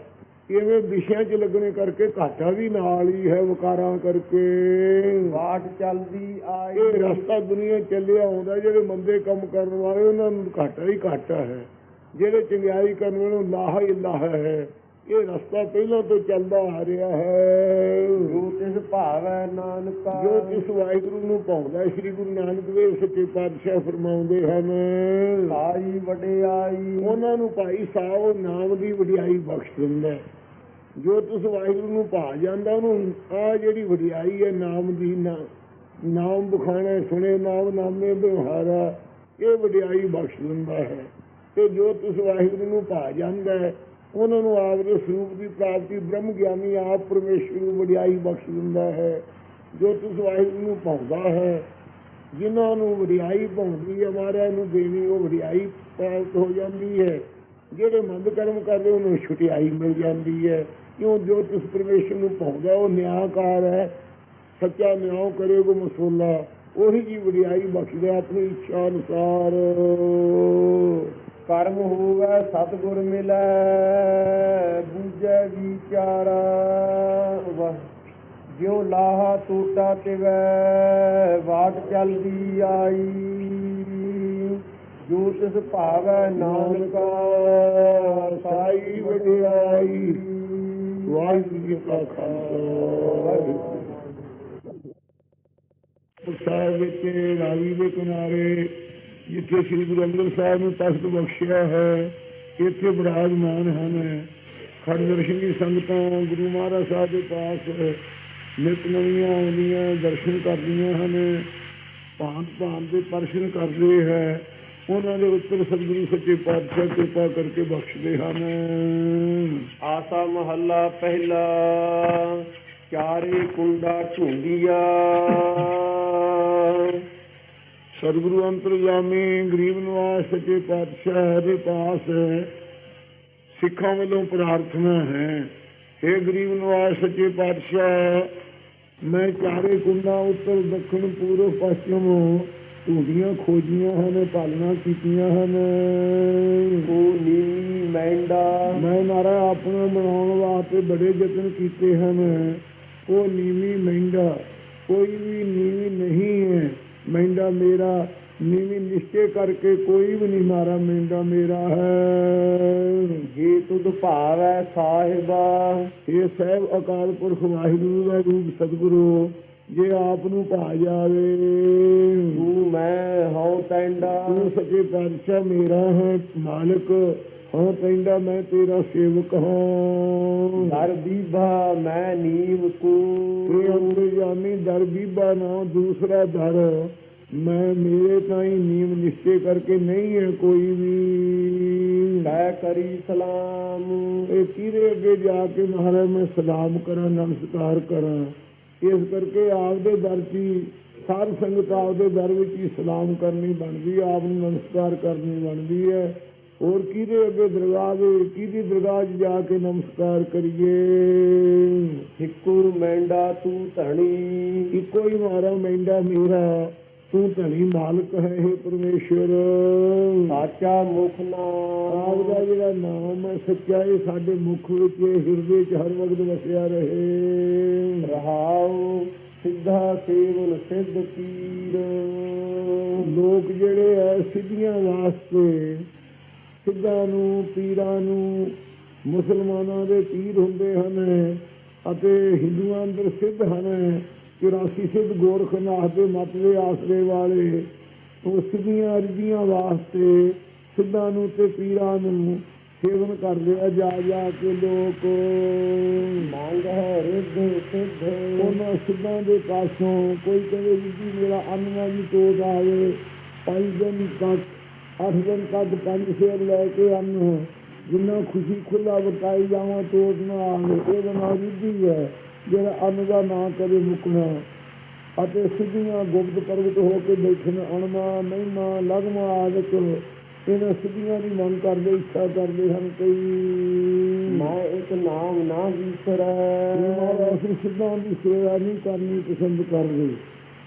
ਇਵੇਂ ਵਿਸ਼ਿਆਂ 'ਚ ਲੱਗਣੇ ਕਰਕੇ ਘਾਟਾ ਵੀ ਨਾਲ ਹੀ ਹੈ ਵਿਕਾਰਾਂ ਕਰਕੇ। ਬਾਟ ਚਲਦੀ ਆਈ। ਇਹ ਰਸਤਾ ਦੁਨੀਆ ਚੱਲਿਆ ਆਉਂਦਾ ਜਿਹੜੇ ਮੰਦੇ ਕੰਮ ਕਰਨ ਵਾਲੇ ਉਹਨਾਂ ਨੂੰ ਘਾਟਾ ਹੀ ਘਾਟਾ ਹੈ। ਜਿਹੜੇ ਚੰਗਿਆਈ ਕਰਨ ਵਾਲੇ ਨੂੰ ਲਾਹਾ ਹੀ ਲਾਹਾ ਹੈ। ਇਹ ਰਸਤਾ ਪਹਿਲਾਂ ਤੋਂ ਚੱਲਦਾ ਆ ਰਿਹਾ ਹੈ। ਜੋ ਤਿਸ ਭਾਵੈ ਨਾਨਕਾ। ਜੋ ਜਿਸ ਵਾਹਿਗੁਰੂ ਨੂੰ ਪਾਉਂਦਾ ਸ੍ਰੀ ਗੁਰੂ ਨਾਨਕ ਦੇਵ ਸੱਚੇ ਪਾਤਸ਼ਾਹ ਫਰਮਾਉਂਦੇ ਹਨ। ਆਈ ਵਡਿਆਈ। ਉਹਨਾਂ ਨੂੰ ਭਾਈ ਸਾਹਿਬ ਨਾਮ ਦੀ ਵਡਿਆਈ ਬਖਸ਼ ਦਿੰਦਾ। ਜੋ ਤੁਸ ਵਾਹਿਗੁਰੂ ਨੂੰ ਭਾ ਜਾਂਦਾ ਉਹਨੂੰ ਆ ਜਿਹੜੀ ਵਡਿਆਈ ਹੈ ਨਾਮ ਦੀ ਨਾਮ ਬਖਾਣਾ ਸੁਣੇ ਨਾਮ ਨਾਮੇ ਬਿਹਾਰਾ ਇਹ ਵਡਿਆਈ ਬਖਸ਼ ਦਿੰਦਾ ਹੈ। ਤੇ ਜੋ ਤੁਸ ਵਾਹਿਗੁਰੂ ਨੂੰ ਭਾ ਜਾਂਦਾ ਹੈ, ਉਹਨਾਂ ਨੂੰ ਆਪ ਦੇ ਸਰੂਪ ਦੀ ਪ੍ਰਾਪਤੀ ਬ੍ਰਹਮ ਗਿਆਨੀ ਆਪ ਪਰਮੇਸ਼ਰ ਨੂੰ ਵਡਿਆਈ ਬਖਸ਼ ਦਿੰਦਾ ਹੈ। ਜੋ ਤੁਸ ਵਾਹਿਗੁਰੂ ਨੂੰ ਪਾਉਂਦਾ ਹੈ, ਜਿਨ੍ਹਾਂ ਨੂੰ ਵਡਿਆਈ ਪਾਉਂਦੀ ਹੈ ਮਹਾਰਾਜ ਨੂੰ ਦੇਣੀ ਉਹ ਵਡਿਆਈ ਪ੍ਰਾਪਤ ਹੋ ਜਾਂਦੀ ਹੈ। ਜਿਹੜੇ ਮੰਦ ਕਰਮ ਕਰਦੇ, ਉਹਨੂੰ ਛੁਟਿਆਈ ਮਿਲ ਜਾਂਦੀ ਹੈ। ਕਿਉਂ? ਜੋ ਤਿਸ ਪਰਮੇਸ਼ਰ ਨੂੰ ਪਾਉਂਦਾ ਉਹ ਨਿਆਂਕਾਰ ਹੈ। ਸੱਚਾ ਨਿਆਂ ਕਰੇਗਾ ਮਸੂਲਾ, ਉਹੀ ਜੀ ਵਡਿਆਈ ਬਖਸ਼ਦਾ ਆਪਣੀ ਇੱਛਾ ਅਨੁਸਾਰ। ਕਰਮ ਹੋਵੇ, ਸਤਿਗੁਰ ਮਿਲੈ, ਬੂਝੈ ਵਿਚਾਰਾ ਵਾਹ। ਜਿਉ ਲਾਹਾ ਟੂਟਾ ਤਿਵੈ ਬਾਟ ਚਲਦੀ ਆਈ। ਜੋ ਤਿਸ ਭਾਵੈ ਨਾਨਕਾ, ਸਾਈ ਵਡਿਆਈ। ਵਾਹਿਗੁਰੂ ਜੀ ਕਾ ਖਾਲਸਾ, ਵਾਹਿਗੁਰੂ ਸਾਹਿਬ ਵਿੱਚ ਰਾਵੀ ਦੇ ਕਿਨਾਰੇ ਜਿੱਥੇ ਸ੍ਰੀ ਗੁਰੂ ਅੰਗਦ ਸਾਹਿਬ ਨੇ ਤਖਤ ਬਖਸ਼ਿਆ ਹੈ, ਇੱਥੇ ਬਿਰਾਜਮਾਨ ਹਨ। ਖੜਦਰਸ਼ਨ ਦੀ ਸੰਗਤਾਂ, ਗੁਰੂ ਮਹਾਰਾਜ ਸਾਹਿਬ ਦੇ ਪਾਸ ਨਿਤ ਨਵੀਆਂ ਆਉਂਦੀਆਂ, ਦਰਸ਼ਨ ਕਰਦੀਆਂ ਹਨ। ਭਾਂਤ ਭਾਂਤ ਦੇ ਦਰਸ਼ਨ ਕਰਦੇ ਹੈ। ਉਹਨਾਂ ਦੇ ਉੱਤਰ ਸਤਿਗੁਰੂ ਸੱਚੇ ਪਾਤਸ਼ਾਹ ਕਿਰਪਾ ਕਰਕੇ ਬਖਸ਼ਦੇ ਹਨ। ਆਸਾ ਮਹੱਲਾ ਪਹਿਲਾ, ਚਾਰੇ ਕੁੰਡਾ ਢੂੰਡੀਆ ਸਤਿਗੁਰੂ ਅੰਤਰਜਾਮੀ ਗਰੀਬ ਨਿਵਾਸ ਸੱਚੇ ਪਾਤਸ਼ਾਹ ਦੇ ਪਾਸ ਸਿੱਖਾਂ ਵੱਲੋਂ ਪ੍ਰਾਰਥਨਾ ਹੈ हे ਗਰੀਬ ਨਿਵਾਸ ਸੱਚੇ ਪਾਤਸ਼ਾਹ ਮੈਂ ਚਾਰੇ ਕੁੰਡਾ ਉੱਤਰ ਦੱਖਣ ਪੂਰਬ ਪੱਛਮ ਢੂੰਡੀਆਂ ਖੋਜੀਆਂ ਹਨ ਪਾਲਣਾ ਕੀਤੀਆਂ ਹਨ। ਕੋ ਨੀਵੀ ਮੈਂਡਾ। ਮੈਂ ਮਾਰਾ ਆਪਣਾ ਬਣਾਉਣ ਵਾਸਤੇ ਬੜੇ ਯਤਨ ਕੀਤੇ ਹਨ। ਉਹ ਨੀਵੀਂ ਮਹਿੰਦਾ ਕੋਈ ਵੀ ਨੀਵੀਂ ਨਹੀਂ ਹੈ। ਮਹਿੰਦਾ ਮੇਰਾ ਨੀਵੀਂ ਨਿਸ਼ਚੈ ਕਰਕੇ ਕੋਈ ਵੀ ਨਹੀਂ ਮਾਰਾ ਮਹਿੰਦਾ ਮੇਰਾ ਹੈ ਜੇ ਤੁਧ ਭਾਵੈ ਸਾਹਿਬਾ ਇਹ ਸਹਿਬ ਅਕਾਲ ਪੁਰਖ ਵਾਹਿਗੁਰੂ ਦਾ ਰੂਪ ਸਤਿਗੁਰੂ ਜੇ ਆਪ ਨੂੰ ਭਾ ਜਾਵੇ ਤੂੰ ਮੈਂ ਹਉ ਟੈਂਡਾ ਤੂੰ ਸੱਚੇ ਪਾਤਸ਼ਾਹ ਮੇਰਾ ਹੈ ਮਾਲਕ ਹਾਂ ਕਹਿੰਦਾ ਮੈਂ ਤੇਰਾ ਸੇਵਕ ਹਾਂ ਦਰ ਬੀਬਾ ਮੈਂ ਨੀਵ ਕੋ ਇਹ ਅੰਤਰਜਾਮੀ ਦਰ ਬੀਬਾ ਨਾ ਦੂਸਰਾ ਦਰ ਮੈਂ ਮੇਰੇ ਤਾਈਂ ਨੀਮ ਨਿਸ਼ਚੈ ਕਰਕੇ ਨਹੀਂ ਹੈ ਕੋਈ ਵੀ। ਕਹਿ ਕਰੀ ਸਲਾਮ। ਇਹ ਕਿਹਦੇ ਅੱਗੇ ਜਾ ਕੇ ਮਹਾਰਾਜ ਮੈਂ ਸਲਾਮ ਕਰਾਂ ਨਮਸਕਾਰ ਕਰਾਂ? ਇਸ ਕਰਕੇ ਆਪਦੇ ਦਰ ਹੀ ਸਾਧ ਸੰਗਤ ਆਪਦੇ ਦਰ ਵਿੱਚ ਹੀ ਸਲਾਮ ਕਰਨੀ ਬਣਦੀ ਹੈ, ਆਪ ਨੂੰ ਨਮਸਕਾਰ ਕਰਨੀ ਬਣਦੀ ਹੈ। ਹੋਰ ਕਿਹਦੇ ਅੱਗੇ ਦਰਗਾਹ ਦੇ ਕਿਹਦੀ ਦਰਗਾਹ 'ਚ ਜਾ ਕੇ ਨਮਸਕਾਰ ਕਰੀਏ? ਹਿੱਕੁਰ ਮੈਂਡਾ ਤੂੰ ਧਣੀ। ਇੱਕੋ ਹੀ ਮਾਰਾ ਮੈਂਡਾ ਮੇਰਾ। ਤੂੰ ਧਨੀ ਮਾਲਕ ਹੈ ਇਹ ਪਰਮੇਸ਼ਰ। ਸਾਚਾ ਮੁਖ ਨਾਮ। ਦਾ ਜਿਹੜਾ ਨਾਮ ਹੈ ਸੱਚਾ ਇਹ ਸਾਡੇ ਮੁਖ ਵਿੱਚ ਇਹ ਹਿਰਦੇ 'ਚ ਹਰ ਵਕਤ ਵਸਿਆ ਰਹੇ। ਰਹਾਉ ਸਿੱਧਾ ਸੇਵਨ ਸਿੱਧ ਪੀਰ। ਲੋਕ ਜਿਹੜੇ ਐ ਸਿੱਧੀਆਂ ਵਾਸਤੇ ਸਿੱਧਾਂ ਨੂੰ ਪੀਰਾਂ ਨੂੰ ਮੁਸਲਮਾਨਾਂ ਦੇ ਪੀਰ ਹੁੰਦੇ ਹਨ ਅਤੇ ਹਿੰਦੂਆਂ ਅੰਦਰ ਸਿੱਧ ਹਨ। 84 ਸਿੱਧ ਗੋਰਖਨਾਥ ਦੇ ਮਤ ਦੇ ਆਸਰੇ ਵਾਲੇ ਉਹ ਸਿੱਧੀਆਂ ਅਰਜ਼ੀਆਂ ਵਾਸਤੇ ਸਿੱਧਾਂ ਨੂੰ ਤੇ ਪੀਰਾਂ ਨੂੰ ਸੇਵਨ ਕਰਦੇ ਆ ਜਾ ਜਾ ਕੇ ਲੋਕ ਮੰਗ ਹੈ ਰਿੱਧ ਸਿੱਧ। ਉਹਨਾਂ ਸਿੱਧਾਂ ਦੇ ਪਾਸੋਂ ਕੋਈ ਕਹੇ ਜੀ ਮੇਰਾ ਅੰਨ ਨਾ ਵੀ ਤੋੜ ਆਵੇ ਪੰਜ ਦਿਨ ਤੱਕ ਅੱਠ ਦਿਨ ਤੱਕ ਪੰਜ ਸ਼ੇਰ ਲੈ ਕੇ ਅੰਨ ਜਿੰਨਾ ਖੁਸ਼ੀ ਖੁੱਲਾ ਵਰਤਾਈ ਜਾਵਾਂ ਤੋੜ ਨਾ ਆਵੇ ਇਹਦਾ ਨਾਂ ਰਿੱਧੀ ਹੈ। ਜਿਹੜਾ ਅੰਨ ਦਾ ਨਾਂ ਕਦੇ ਮੁੱਕਣਾ ਅਤੇ ਸਿੱਧੀਆਂ ਗੁਪਤ ਪ੍ਰਗਟ ਹੋ ਕੇ ਬੈਠਣ ਅਣਮਾ ਮਹਿਮਾ ਲਗਮਾ ਆਦਿਕ ਇਹਨਾਂ ਸਿੱਧੀਆਂ ਦੀ ਮੰਗ ਕਰਦੇ ਇੱਛਾ ਕਰਦੇ ਹਨ ਕਈ ਮੈਂ ਇੱਕ ਨਾਮ ਨਾ ਵਿਸਰੈ ਅਸੀਂ ਸਿੱਧਾਂ ਦੀ ਸੇਵਾ ਨਹੀਂ ਕਰਨੀ ਪਸੰਦ ਕਰਦੇ।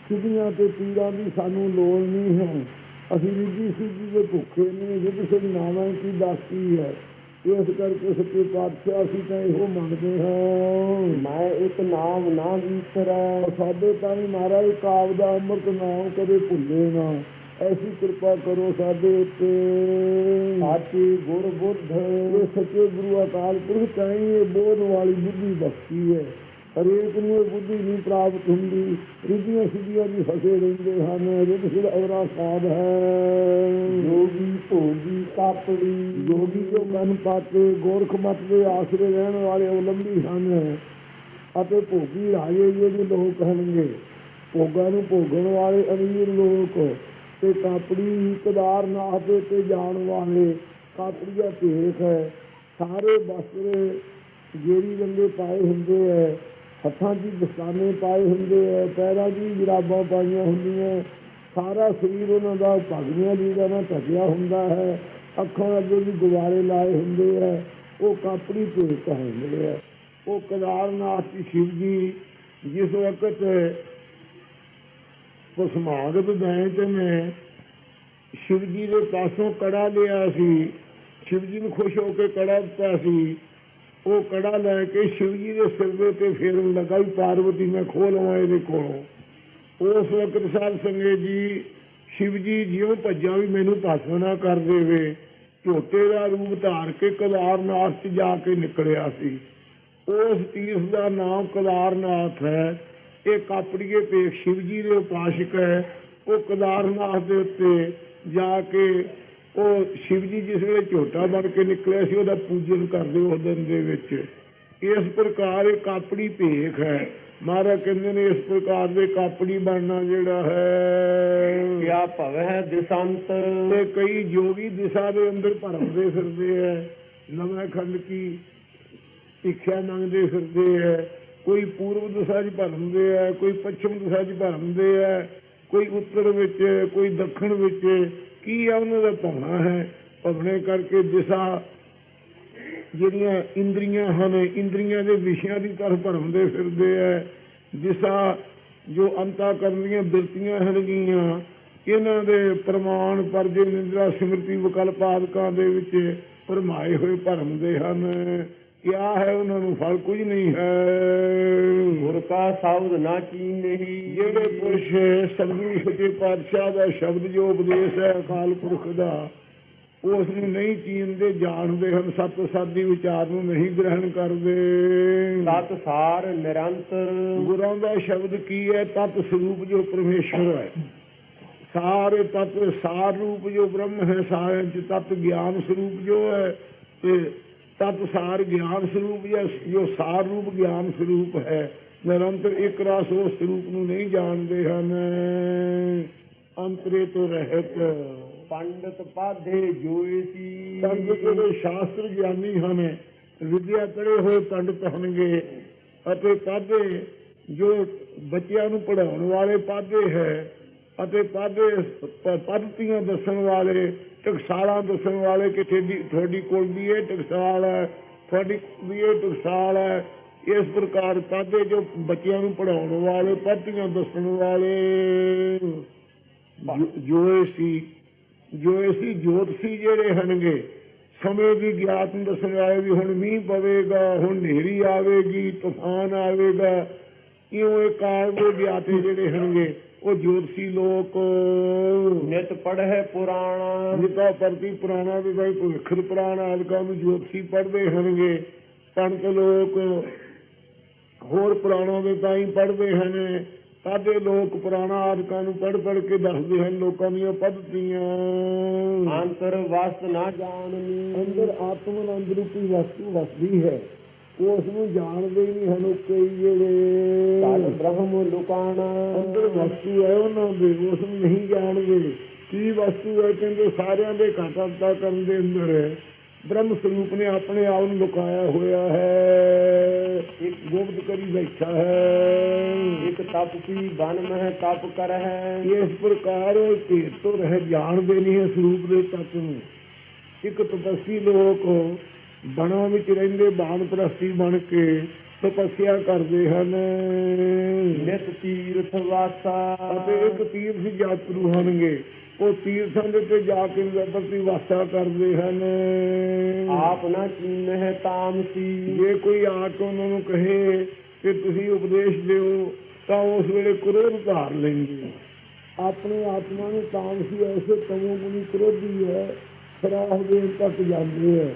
ਸਿੱਧੀਆਂ ਤੇ ਪੀਰਾਂ ਦੀ ਸਾਨੂੰ ਲੋੜ ਨਹੀਂ ਹੈ। ਅਸੀਂ ਰਿੱਧੀ ਸਿੱਧੀ ਦੇ ਭੁੱਖੇ ਨੇ ਜੇ ਕਿਸੇ ਨਾਵਾਂ ਕੀ ਦਾਸੀ ਹੈ। ਇਸ ਕਰਕੇ ਸੱਚੇ ਪਾਤਸ਼ਾਹ ਅਸੀਂ ਤਾਂ ਇਹੋ ਮੰਗਦੇ ਹਾਂ। ਮੈਂ ਇੱਕ ਨਾਮ ਨਾ ਵਿਸਰੈ ਸਾਡੇ ਤਾਂ ਵੀ ਮਹਾਰਾਜ ਕਾਬ ਦਾ ਅੰਮ੍ਰਿਤ ਨਾਮ ਕਦੇ ਭੁੱਲੇ ਨਾ। ਐਸੀ ਕਿਰਪਾ ਕਰੋ ਸਾਡੇ ਉੱਤੇ। ਸਾਚੀ ਗੁਰ ਬੁੱਧ। ਸੱਚੇ ਗੁਰੂ ਅਕਾਲ ਪੁਰਖ ਚਾਹੀ ਇਹ ਬੋਧ ਵਾਲੀ ਬੁੱਧੀ ਬਖਸ਼ੀ ਹੈ। ਹਰੇਕ ਨੂੰ ਇਹ ਬੁੱਧੀ ਨਹੀਂ ਪ੍ਰਾਪਤ ਹੁੰਦੀ। ਰਿੱਧੀਆਂ ਸਿੱਧੀਆਂ ਵੀ ਫਸੇ ਰਹਿੰਦੇ ਹਨ। ਰਿੱਧ ਸਿਰ ਅਵਰਾ ਸਾਧ ਹੈ। ਜੋਗੀ ਭੋਗੀ ਕਾਪੜੀ ਯੋਗੀ ਜੋ ਮਨ ਪਾਤੇ ਗੋਰਖ ਮਤ ਦੇ ਆਸਰੇ ਰਹਿਣ ਵਾਲੇ ਉਲੰਭੀ ਹਨ। ਅਤੇ ਭੋਗੀ ਰਾਜੇ ਜਿਹੜੇ ਲੋਕ ਹਨਗੇ ਭੋਗਾਂ ਨੂੰ ਭੋਗਣ ਵਾਲੇ ਅਮੀਰ ਲੋਕ। ਤੇ ਕਾਪੜੀ ਕਦਾਰਨਾਥ ਤੇ ਜਾਣ ਵਾਲੇ। ਕਾਪੜੀਆ ਭੇਖ ਹੈ। ਸਾਰੇ ਬਸਰੇ ਜਿਹੜੀ ਰੰਗੇ ਪਾਏ ਹੁੰਦੇ ਹੈ। ਹੱਥਾਂ 'ਚ ਦਸਤਾਨੇ ਪਾਏ ਹੁੰਦੇ ਹੈ ਪੈਰਾਂ 'ਚ ਵੀ ਜਰਾਬਾਂ ਪਾਈਆਂ ਹੁੰਦੀਆਂ ਸਾਰਾ ਸਰੀਰ ਉਹਨਾਂ ਦਾ ਭਗਵੀਆਂ ਦੀ ਦਾ ਢਕਿਆ ਹੁੰਦਾ ਹੈ। ਅੱਖਾਂ ਅੱਗੇ ਵੀ ਗੁਬਾਰੇ ਲਾਏ ਹੁੰਦੇ ਹੈ ਉਹ ਕਾਪੜੀ ਭੇਖ ਕਹਿੰਦੇ ਹੈ ਉਹ ਕਦਾਰਨਾਥ ਦੀ ਸ਼ਿਵ ਜੀ ਜਿਸ ਵਕਤ ਕੁਸ਼ਮਾਗ ਗਏ ਨੇ ਮੈਂ ਸ਼ਿਵ ਜੀ ਦੇ ਪਾਸੋਂ ਕੜਾ ਲਿਆ ਸੀ। ਸ਼ਿਵ ਜੀ ਨੂੰ ਖੁਸ਼ ਹੋ ਕੇ ਕੜਾ ਦਿੱਤਾ ਸੀ। ਉਹ ਕੜਾ ਲੈ ਕੇ ਸ਼ਿਵ ਜੀ ਦੇ ਸਿਰ ਦੇ ਤੇ ਫੇਰਨ ਲੱਗਾ ਪਾਰਵਤੀ ਮੈਂ ਖੋਹ ਲਵਾਂ ਇਹਦੇ ਕੋਲੋਂ। ਉਸ ਵਕਤ ਸਾਧ ਸੰਗਤ ਜੀ ਸ਼ਿਵ ਜੀ ਜਿਉਂ ਭੱਜਾ ਵੀ ਮੈਨੂੰ ਪਾਸੋਂ ਨਾ ਕਰ ਦੇਵੇ, ਝੋਟੇ ਦਾ ਰੂਪ ਧਾਰ ਕੇ ਕਲਾਰਨਾਥ 'ਚ ਜਾ ਕੇ ਨਿਕਲਿਆ ਸੀ। ਉਸ ਤੀਰਥ ਦਾ ਨਾਮ ਕਲਾਰਨਾਥ ਹੈ। ਇਹ ਕਾਪੜੀਏ ਪੇਖ ਸ਼ਿਵ ਜੀ ਦੇ ਉਪਾਸ਼ਕ ਹੈ। ਉਹ ਕਲਾਰਨਾਥ ਦੇ ਉੱਤੇ ਜਾ ਕੇ ਉਹ ਸ਼ਿਵ ਜੀ ਜਿਸ ਵੇਲੇ ਝੋਟਾ ਬਣ ਕੇ ਨਿਕਲਿਆ ਸੀ ਉਹਦਾ ਪੂਜਨ ਕਰਦੇ ਉਸ ਦਿਨ ਦੇ ਵਿੱਚ। ਇਸ ਪ੍ਰਕਾਰ ਇਹ ਕਾਪੜੀ ਭੇਖ ਹੈ। ਮਹਾਰਾਜ ਕਹਿੰਦੇ ਨੇ ਇਸ ਪ੍ਰਕਾਰ ਦੇ ਕਾਪੜੀ ਬਣਨਾ ਜਿਹੜਾ ਹੈ। ਕਿਆ ਭਵੈ ਦਿਸੰਤਰ ਤੇ ਕਈ ਜੋਗੀ ਦਿਸ਼ਾ ਦੇ ਅੰਦਰ ਭਰਮਦੇ ਫਿਰਦੇ ਐ। ਨਵੇਂ ਖੰਡ ਕੀ ਸਿੱਖਿਆ ਮੰਗਦੇ ਫਿਰਦੇ ਐ। ਕੋਈ ਪੂਰਬ ਦਿਸ਼ਾ 'ਚ ਭਰਮਦੇ ਐ ਕੋਈ ਪੱਛਮ ਦਿਸ਼ਾ 'ਚ ਭਰਮਦੇ ਐ ਕੋਈ ਉੱਤਰ ਵਿੱਚ ਕੋਈ ਦੱਖਣ ਵਿੱਚ। ਕੀ ਆ ਉਹਨਾਂ ਦਾ ਭਾਵਨਾ ਹੈ? ਭਾਵਨੇ ਕਰਕੇ ਦਿਸ਼ਾ ਜਿਹੜੀਆਂ ਇੰਦਰੀਆਂ ਹਨ, ਇੰਦਰੀਆਂ ਦੇ ਵਿਸ਼ਿਆਂ ਦੀ ਤਰਫ ਭਰਮਦੇ ਫਿਰਦੇ ਐ ਦਿਸ਼ਾ ਜੋ ਅੰਤਾ ਕਰਨ ਦੀਆਂ ਬਿਰਤੀਆਂ ਹਨਗੀਆਂ ਇਹਨਾਂ ਦੇ ਪ੍ਰਮਾਣ ਪਰਜੇ ਨਿੰਦਰਾ ਸਿਮਰਤੀ ਵਿਕਲਪਾਦਕਾਂ ਦੇ ਵਿੱਚ ਪਰਮਾਏ ਹੋਏ ਭਰਮਦੇ ਹਨ। ਕਿਆ ਹੈ ਉਹਨਾਂ ਨੂੰ ਫਲ ਕੁਝ ਨਹੀਂ ਹੈ। ਗੁਰ ਕਾ ਸ਼ਬਦ ਨਾ ਚੀਨਹੀ ਜਿਹੜੇ ਪੁਰਸ਼ ਸਤਿਗੁਰੂ ਸੱਚੇ ਪਾਤਸ਼ਾਹ ਦਾ ਸ਼ਬਦ ਜੋ ਉਪਦੇਸ਼ ਹੈ ਅਕਾਲ ਪੁਰਖ ਦਾ ਉਸ ਨੂੰ ਨਹੀਂ ਚੀਨਦੇ ਜਾਣਦੇ ਹਨ ਸਤ ਸਾਦੀ ਵਿਚਾਰ ਨੂੰ ਨਹੀਂ ਗ੍ਰਹਿਣ ਕਰਦੇ। ਤਤ ਸਾਰ ਨਿਰੰਤਰ। ਗੁਰਾਂ ਦਾ ਸ਼ਬਦ ਕੀ ਹੈ? ਤਤ ਸਰੂਪ ਜੋ ਪਰਮੇਸ਼ਰ ਹੈ। ਸਾਰੇ ਤਤ ਸਾਰ ਰੂਪ ਜੋ ਬ੍ਰਹਮ ਹੈ ਸਾਰੇ ਚ ਤਤ ਗਿਆਨ ਸਰੂਪ ਜੋ ਹੈ ਤੇ ਤਤ ਸਾਰ ਗਿਆਨ ਸਰੂਪ ਜਾਂ ਜੋ ਸਾਰ ਰੂਪ ਗਿਆਨ ਸਰੂਪ ਹੈ ਨਿਰੰਤਰ ਇੱਕ ਰਸ ਉਸ ਸਰੂਪ ਨੂੰ ਨਹੀਂ ਜਾਣਦੇ ਹਨ। ਅੰਤਰੇ ਤੋਂ ਰਹਿਤ ਪੰਡਤ ਪਾਧੇ ਸੀ ਸੰਤ ਜਿਹੜੇ ਸ਼ਾਸਤਰ ਗਿਆਨੀ ਹਨ। ਵਿਦਿਆ ਪੜ੍ਹੇ ਹੋਏ ਪੰਡਤ ਹੋਣਗੇ ਅਤੇ ਪਾਧੇ ਜੋ ਬੱਚਿਆਂ ਨੂੰ ਪੜਾਉਣ ਵਾਲੇ ਪਾਧੇ ਹੈ ਅਤੇ ਪਾਧੇ ਪ- ਪद्धਤੀਆਂ ਦੱਸਣ ਵਾਲੇ ਟਕਸਾਲਾਂ ਦੱਸਣ ਵਾਲੇ ਕਿ ਤੁਹਾਡੀ ਤੁਹਾਡੀ ਕੋਲ ਵੀ ਇਹ ਟਕਸਾਲ ਹੈ, ਤੁਹਾਡੀ ਵੀ ਇਹ ਟਕਸਾਲ ਹੈ। ਇਸ ਪ੍ਰਕਾਰ ਪਾਧੇ ਜੋ ਬੱਚਿਆਂ ਨੂੰ ਪੜਾਉਣ ਵਾਲੇ ਪद्धਤੀਆਂ ਦੱਸਣ ਵਾਲੇ ਜੋ- ਸੀ, ਜੋ ਅਸੀਂ ਜੋਤ ਸੀ ਜਿਹੜੇ ਹਨਗੇ ਸਮੇਂ ਦੀ ਗਿਆਤ ਨੂੰ ਦੱਸਣ ਵਾਲੇ ਵੀ ਹੁਣ ਮੀਂਹ ਪਵੇਗਾ, ਹੁਣ ਹਨੇਰੀ ਆਵੇਗੀ, ਤੂਫਾਨ ਆਵੇਗਾ। ਇਉਂ ਇਹ ਕਾਲ ਦੇ ਗਿਆਤੇ ਜਿਹੜੇ ਹਨਗੇ ਉਹ ਜੋਤਸੀ ਲੋਕ। ਨਿਤ ਪੜ੍ਹੈ ਪੁਰਾਣਾ। ਜਿਤਾ ਪਰਤੀ ਪੁਰਾਣਾ ਵੀ ਭਾਈ ਭਵਿੱਖਰ ਪੁਰਾਣ ਆਦਿਕਾਂ ਨੂੰ ਜੋਤਸੀ ਪੜ੍ਹਦੇ ਹਨਗੇ ਪੰਡਤ ਲੋਕ ਹੋਰ ਪੁਰਾਣਾਂ ਦੇ ਤਾਂ ਹੀ ਪੜ੍ਹਦੇ ਹਨ। ਸਾਡੇ ਲੋਕ ਪੁਰਾਣਾ ਆਦਿਕਾਂ ਨੂੰ ਪੜ੍ਹ ਪੜ੍ਹ ਕੇ ਦੱਸਦੇ ਹਨ ਲੋਕਾਂ ਦੀਆਂ ਪद्धਤੀਆਂ ਅੰਤਰ ਵਸਤ ਨਾ ਜਾਣਨੀ। ਅੰਦਰ ਆਤਮ ਆਨੰਦ ਰੂਪੀ ਵਸਤੂ ਵਸਦੀ ਹੈ। ਉਸ ਨੂੰ ਜਾਣਦੇ ਹੀ ਨਹੀਂ ਹਨ ਕਈ ਜਿਹੜੇ। ਬ੍ਰਹਮ ਲੁਕਾਣਾ ਅੰਦਰ ਵਸਤੂ ਹੈ ਉਹਨਾਂ ਦੇ ਉਸ ਨੂੰ ਨਹੀਂ ਜਾਣਦੇ। ਕੀ ਵਸਤੂ ਹੈ? ਕਹਿੰਦੇ ਸਾਰਿਆਂ ਦੇ ਘਾਟਾ ਕਰਨ ਦੇ ਅੰਦਰ ਹੈ। ਬ੍ਰਹਮ ਸਰੂਪ ਨੇ ਆਪਣੇ ਆਪ ਨੂੰ ਲੁਕਾਇਆ ਹੋਇਆ ਹੈ। ਇੱਕ ਗੁਪਤ ਕਰੀ ਬੈਠਾ ਹੈ। ਇਕ ਤਪਸੀ ਬਨ ਮਹਿ ਤਪ ਕਰਹਿ। ਇਸ ਪ੍ਰਕਾਰ ਭੇਦ ਤੋਂ ਰਹਿ ਜਾਣਦੇ ਨਹੀਂ ਹੈ ਸਰੂਪ ਦੇ ਤੱਤ ਨੂੰ। ਇੱਕ ਤਪਸੀ ਲੋਕ ਬਣਾ ਵਿੱਚ ਰਹਿੰਦੇ ਬਾਣ ਪ੍ਰਸਤੀ ਬਣ ਕੇ ਤਪੱਸਿਆ ਕਰਦੇ ਹਨ। ਨਿਤ ਤੀਰਥ ਵਾਸਾ। ਅਤੇ ਇੱਕ ਤੀਰਥ ਯਾਤਰੂ ਹੋਣਗੇ। ਉਹ ਤੀਰਥਾਂ ਦੇ ਤੇ ਜਾ ਕੇ ਪ੍ਰਤੀ ਵਾਸਾ ਕਰਦੇ ਹਨ। ਆਪ ਨਾ ਚੀਨਹਿ ਤਾਮਸੀ। ਜੇ ਕੋਈ ਆ ਕੇ ਉਹਨਾਂ ਨੂੰ ਕਹੇ ਕਿ ਤੁਸੀਂ ਉਪਦੇਸ਼ ਦਿਓ ਤਾਂ ਉਸ ਵੇਲੇ ਕ੍ਰੋਧ ਧਾਰ ਲੈਂਦੇ ਆਪਣੇ ਆਤਮਾ ਨੂੰ ਤਾਮਸੀ ਐਸੇ ਤਮੋ ਗੁਣੀ ਕ੍ਰੋਧੀ ਹੈ ਸਰਾਹ ਦੇਣ ਤੱਕ ਜਾਂਦੇ ਹੈ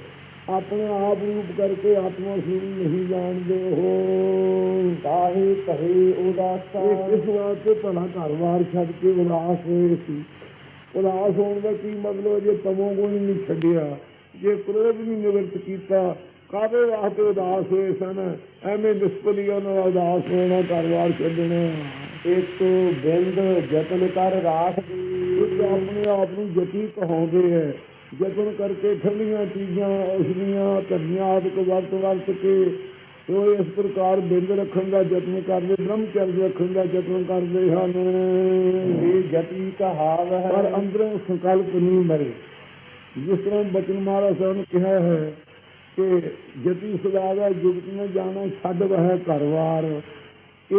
ਆਪਣੇ ਆਪ ਰੂਪ ਕਰਕੇ ਆਤਮਾ ਨੂੰ ਨਹੀਂ ਜਾਣਦੇ ਹੋ ਕਾਹੇ ਕਹੇ ਉਦਾਸਾ ਇਹ ਕਿਸ ਵਾਸਤੇ ਭਲਾ ਘਰ-ਬਾਰ ਛੱਡ ਕੇ ਉਦਾਸ ਹੋਏ ਸੀ? ਉਦਾਸ ਹੋਣ ਦਾ ਕੀ ਮਤਲਬ ਹੈ? ਜੇ ਤਮੋ ਗੁਣ ਨਹੀਂ ਛੱਡਿਆ ਜੇ ਕ੍ਰੋਧ ਨਹੀਂ ਨਿਵਰਤ ਕੀਤਾ ਕਾਹਦੇ ਵਾਸਤੇ ਉਦਾਸ ਹੋਏ ਸਨ? ਐਵੇਂ ਨਿਸਪਲੀ ਉਹਨਾਂ ਦਾ ਉਦਾਸ ਹੋਣਾ ਘਰ-ਬਾਰ ਛੱਡਣਾ। ਇਕ ਬਿੰਦ ਜਤਨ ਕਰ ਰਾਖ ਦੀ। ਆਪਣੇ ਆਪ ਨੂੰ ਜਤੀ ਕਹਾਉਂਦੇ ਹੈ। ਜਤਨ ਕਰਕੇ ਠੰਡੀਆਂ ਚੀਜ਼ਾਂ ਉਸਦੀਆਂ ਧਰਨੀਆਂ ਆਦਿਕ ਵਰਤ ਵਰਤ ਕੇ ਉਹ ਇਸ ਪ੍ਰਕਾਰ ਬਿੰਦ ਰੱਖਣ ਦਾ ਯਤਨ ਕਰਦੇ ਬ੍ਰਹਮਚਰਜ ਰੱਖਣ ਦਾ ਯਤਨ ਕਰਦੇ ਹਨ। ਇਹ ਜਤੀ ਕਹਾਵ ਪਰ ਹੈ। ਅੰਦਰੋਂ ਸੰਕਲਪ ਨਹੀਂ ਮਰੇ। ਜਿਸ ਤਰ੍ਹਾਂ ਬਚਨ ਮਹਾਰਾਜ ਸਾਹਿਬ ਨੇ ਕਿਹਾ ਹੈ ਕਿ ਜਤੀ ਸਦਾਗਾ ਜੁਗਤ ਨੂੰ ਜਾਣਾ ਛੱਡ ਵਹਿ ਘਰਵਾਰ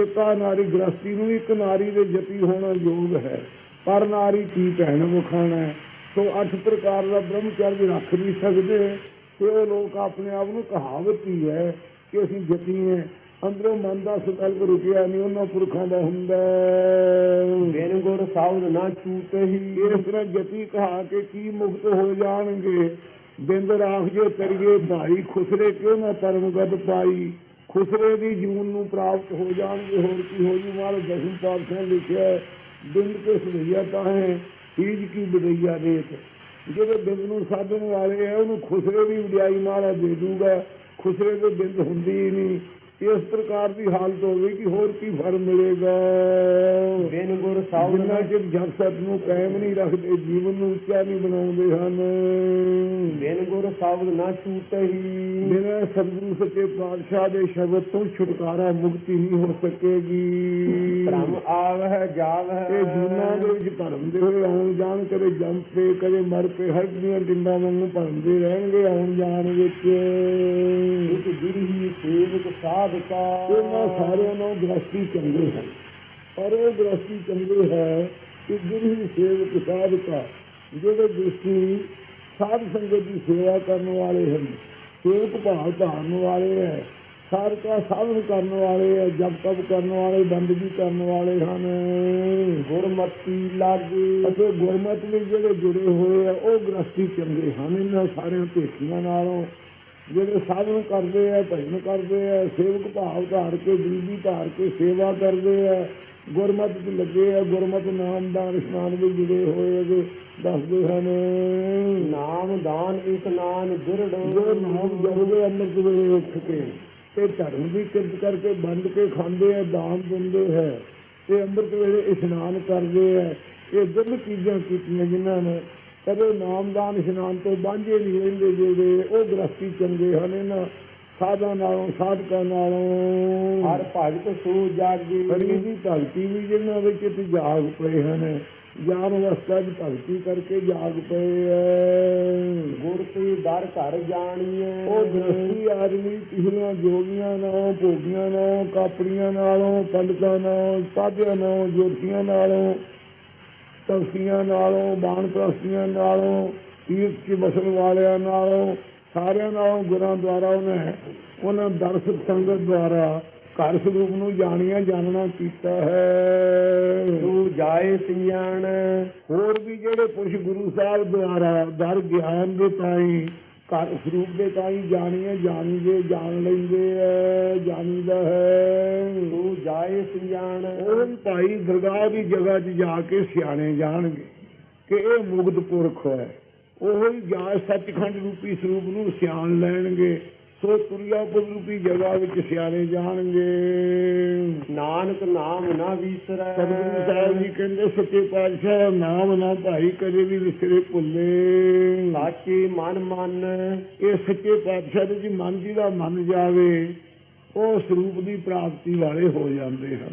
ਏਕਾ ਨਾਰੀ ਗ੍ਰਸਤੀ ਨੂੰ ਇੱਕ ਨਾਰੀ ਦੇ ਜਤੀ ਹੋਣਾ ਯੋਗ ਹੈ। ਪਰ ਨਾਰੀ ਕੀ ਭੈਣ ਵਖਾਣਾ ਸੋ ਅੱਠ ਪ੍ਰਕਾਰ ਦਾ ਬ੍ਰਹਮਚਰਜ ਰੱਖ ਨਹੀਂ ਸਕਦੇ। ਤੇ ਉਹ ਲੋਕ ਆਪਣੇ ਆਪ ਨੂੰ ਕਹਾਵਤ ਹੀ ਹੈ ਕਿ ਅਸੀਂ ਜਤੀ ਹੈ ਅੰਦਰੋਂ ਮਨ ਦਾ ਸੰਕਲਪ ਰੁਕਿਆ ਨਹੀਂ ਉਹਨਾਂ ਪੁਰਖਾਂ ਦਾ ਹੁੰਦਾ ਹੈ। ਬਿਨ ਗੁਰ ਸ਼ਬਦ ਨਾ ਛੂਟਹੀ ਇਸ ਤਰ੍ਹਾਂ ਜਤੀ ਕਹਾ ਕੇ ਕੀ ਮੁਕਤ ਹੋ ਜਾਣਗੇ। ਬਿੰਦ ਰਾਖ ਜੇ ਤਰੀਏ ਭਾਈ ਖੁਸਰੇ ਕਿਉਂ ਨਾ ਪਰਮ ਗਦ ਪਾਈ? ਖੁਸਰੇ ਦੀ ਜੂਨ ਨੂੰ ਪ੍ਰਾਪਤ ਹੋ ਜਾਣਗੇ ਹੋਰ ਕੀ ਹੋ ਜੂ ਮਹਾਰਾਜ ਦਸਮ ਪਾਤਸ਼ਾਹ ਲਿਖਿਆ ਹੈ, ਬਿੰਦ ਕੇ ਸੁਭਈਆ ਤਾਂ ਹੈ ਤੀਜ ਕੀ ਬਦਈਆ ਰੇਤ ਜਿਹੜੇ ਬਿੰਦ ਨੂੰ ਸਾਧਨ ਵਾਲੇ ਹੈ ਉਹਨੂੰ ਖੁਸਰੇ ਦੀ ਵਡਿਆਈ ਮਹਾਰਾਜ ਦੇ ਦੂਗਾ। ਖੁਸਰੇ ਤੋਂ ਬਿੰਦ ਹੁੰਦੀ ਹੀ ਨਹੀਂ। ਇਸ ਪ੍ਰਕਾਰ ਦੀ ਹਾਲਤ ਹੋਵੇ ਕਿ ਹੋਰ ਕੀ ਫਲ ਮਿਲੇਗਾ। ਬਿਨ ਗੁਰ ਸ਼ਬਦ ਜਿੰਨਾ ਚਿਰ ਜਗ ਸਤ ਨੂੰ ਕਾਇਮ ਨਹੀਂ ਰੱਖਦੇ ਜੀਵਨ ਨੂੰ ਉੱਚਾ ਨਹੀਂ ਬਣਾਉਂਦੇ ਹਨ। ਬਿਨ ਗੁਰ ਸ਼ਬਦ ਨਾ ਛੂਟਹੀ ਬਿਨਾਂ ਸਤਿਗੁਰੂ ਸੱਚੇ ਪਾਤਸ਼ਾਹ ਦੇ ਸ਼ਬਦ ਤੋਂ ਛੁਟਕਾਰਾ ਮੁਕਤੀ ਨਹੀਂ ਹੋ ਸਕੇਗੀ। ਭ੍ਰਮ ਆਵਹਿ ਜਾਵਹਿ। ਇਹ ਜੂਨਾਂ ਦੇ ਵਿੱਚ ਭਰਮ ਦੇ ਹੋਏ ਆਉਣ ਜਾਣ ਕਦੇ ਜੰਮ ਪੇ ਕਦੇ ਮਰ ਪੇ ਹਰ ਦੀਆਂ ਡਿੰਡਾਂ ਵਾਂਗੂ ਭਰਮਦੇ ਰਹਿਣਗੇ ਆਉਣ ਜਾਣ ਵਿੱਚ। ਇਕ ਗਿਰਹੀ ਸੇਵਕ ਸਾਧਕਾ ਇਹਨਾਂ ਸਾਰਿਆਂ ਨੂੰ ਗ੍ਰਸਤੀ ਚੰਗੇ ਹਨ। ਪਰ ਉਹ ਗ੍ਰਸਤੀ ਚੰਗੇ ਹੈ ਕਿ ਗੁਰੂ ਹੀ ਸੇਵਕ ਸਾਧਕਾ ਜਿਹੜੇ ਦ੍ਰਿਸ਼ਟੀ ਸਾਧ ਸੰਗਤ ਦੀ ਸੇਵਾ ਕਰਨ ਵਾਲੇ ਹਨ ਸੇਵਕ ਭਾਵ ਧਾਰਨ ਵਾਲੇ ਹੈ ਸਾਧਕਾ ਸਾਧਨ ਕਰਨ ਵਾਲੇ ਹੈ ਜਪ ਤਪ ਕਰਨ ਵਾਲੇ ਬੰਦਗੀ ਕਰਨ ਵਾਲੇ ਹਨ। ਗੁਰਮਤੀ ਲਾਗੇ। ਅਤੇ ਗੁਰਮਤਿ ਵਿੱਚ ਜਿਹੜੇ ਜੁੜੇ ਹੋਏ ਆ ਉਹ ਗ੍ਰਸਤੀ ਚੰਗੇ ਹਨ। ਇਹਨਾਂ ਸਾਰਿਆਂ ਭੇਖੀਆਂ ਨਾਲੋਂ ਜਿਹੜੇ ਸਾਧਨ ਕਰਦੇ ਆ ਭਜਨ ਕਰਦੇ ਆ ਸੇਵਕ ਭਾਵ ਧਾਰ ਕੇ ਬੀਬੀ ਧਾਰ ਕੇ ਸੇਵਾ ਕਰਦੇ ਆ ਗੁਰਮਤਿ ਚ ਲੱਗੇ ਆ ਗੁਰਮਤਿ ਨਾਮ ਦਾ ਇਸ਼ਨਾਨ ਵਿੱਚ ਜੁੜੇ ਹੋਏ ਜੋ ਦੱਸਦੇ ਹਨ। ਨਾਮ ਦਾਨ ਇਸਨਾਨ ਜੋ ਬਿਰੜ ਨਾਮ ਜਪਦੇ ਅੰਮ੍ਰਿਤ ਵੇਲੇ ਉੱਠ ਕੇ ਤੇ ਧਰਮ ਦੀ ਕਿਰਤ ਕਰਕੇ ਵੰਡ ਕੇ ਖਾਂਦੇ ਆ ਦਾਨ ਦਿੰਦੇ ਹੈ ਤੇ ਅੰਮ੍ਰਿਤ ਵੇਲੇ ਇਸ਼ਨਾਨ ਕਰਦੇ ਆ। ਇਹ ਦੁੱਧ ਚੀਜ਼ਾਂ ਕੀਤੀਆਂ ਜਿਨ੍ਹਾਂ ਨੇ ਕਦੇ ਨਾਮਦਾਨ ਇਸ਼ਨਾਨ ਤੋਂ ਬਾਂਝੇ ਨਹੀਂ ਰਹਿੰਦੇ ਜਿਹੜੇ ਉਹ ਗ੍ਰਸਤੀ ਚੰਗੇ ਹਨ ਇਹਨਾਂ ਸਾਧਾਂ ਨਾਲੋਂ ਸਾਧਕਾਂ ਨਾਲੋਂ। ਹਰ ਭਗਤ ਸੂ ਜਾਗੇ ਹਰੀ ਦੀ ਭਗਤੀ ਵੀ ਜਿਹਨਾਂ ਵਿੱਚ ਤੇ ਜਾਗ ਪਏ ਹਨ ਗਿਆਨ ਅਵਸਥਾ 'ਚ ਭਗਤੀ ਕਰਕੇ ਜਾਗ ਪਏ ਐ। ਗੁਰ ਤੇ ਦਰ ਘਰ ਜਾਣੀਏ ਉਹ ਦ੍ਰਿਸ਼ਟੀ ਆਦਮੀ ਪਿਛਲੀਆਂ ਜੋਗੀਆਂ ਨਾਲੋਂ ਭੋਗੀਆਂ ਨਾਲੋਂ ਕਾਪੜੀਆਂ ਨਾਲੋਂ ਪੰਡਤਾਂ ਨਾਲੋਂ ਸਾਧਿਆਂ ਨਾਲੋਂ ਜੋਤੀਆਂ ਨਾਲੋਂ ਤਵਸੀਆਂ ਨਾਲੋਂ ਬਾਣ ਪ੍ਰਸਤੀਆਂ ਨਾਲੋਂ ਤੀਰਥ 'ਚ ਬਸਣ ਵਾਲਿਆਂ ਨਾਲੋਂ ਸਾਰਿਆਂ ਨਾਲੋਂ ਗੁਰਾਂ ਦੁਆਰਾ ਉਹਨੇ ਉਹਨਾਂ ਦਰਸ਼ਕ ਸੰਗਤ ਦੁਆਰਾ ਘਰ ਸਰੂਪ ਨੂੰ ਜਾਣੀਆਂ ਜਾਣਨਾ ਕੀਤਾ ਹੈ। ਤੂੰ ਜਾਏ ਸਿਆਣ। ਹੋਰ ਵੀ ਜਿਹੜੇ ਪੁਰਸ਼ ਗੁਰੂ ਸਾਹਿਬ ਦੁਆਰਾ ਦਰ ਗਿਆਨ ਦੇ ਤਾਈ ਘਰ ਸਰੂਪ ਦੇ ਤਾਈ ਜਾਣੀਏ ਜਾਣੀਦੇ ਜਾਣ ਲੈਂਦੇ ਐ ਜਾਣੀਦਾ ਹੈ। ਤੂੰ ਜਾਏ ਸਿਆਣ ਉਹ ਭਾਈ ਦਰਗਾਹ ਦੀ ਜਗ੍ਹਾ 'ਚ ਜਾ ਕੇ ਸਿਆਣੇ ਜਾਣਗੇ ਕਿ ਇਹ ਮੁਗਧ ਪੁਰਖ ਹੈ। ਉਹ ਹੀ ਜਾ ਸੱਚਖੰਡ ਰੂਪੀ ਸਰੂਪ ਨੂੰ ਸਿਆਣ ਲੈਣਗੇ। ਸੋ ਤੁਰਿਆਪੁਰ ਰੂਪੀ ਜਗ੍ਹਾ ਵਿੱਚ ਸਿਆਣੇ ਜਾਣਗੇ। ਨਾਨਕ ਨਾਮ ਨਾ ਵਿਸਰੈ। ਸਤਿਗੁਰੂ ਸਾਹਿਬ ਜੀ ਕਹਿੰਦੇ ਸੱਚੇ ਪਾਤਸ਼ਾਹ ਨਾਮ ਨਾ ਭਾਈ ਕਦੇ ਵੀ ਵਿਸਰੇ ਭੁੱਲੇ। ਸਾਚੇ ਮਨ ਮਨ। ਇਹ ਸੱਚੇ ਪਾਤਸ਼ਾਹ ਦੇ ਜੀ ਮਨ ਜੀ ਦਾ ਮੰਨ ਜਾਵੇ ਉਹ ਸਰੂਪ ਦੀ ਪ੍ਰਾਪਤੀ ਵਾਲੇ ਹੋ ਜਾਂਦੇ ਹਨ।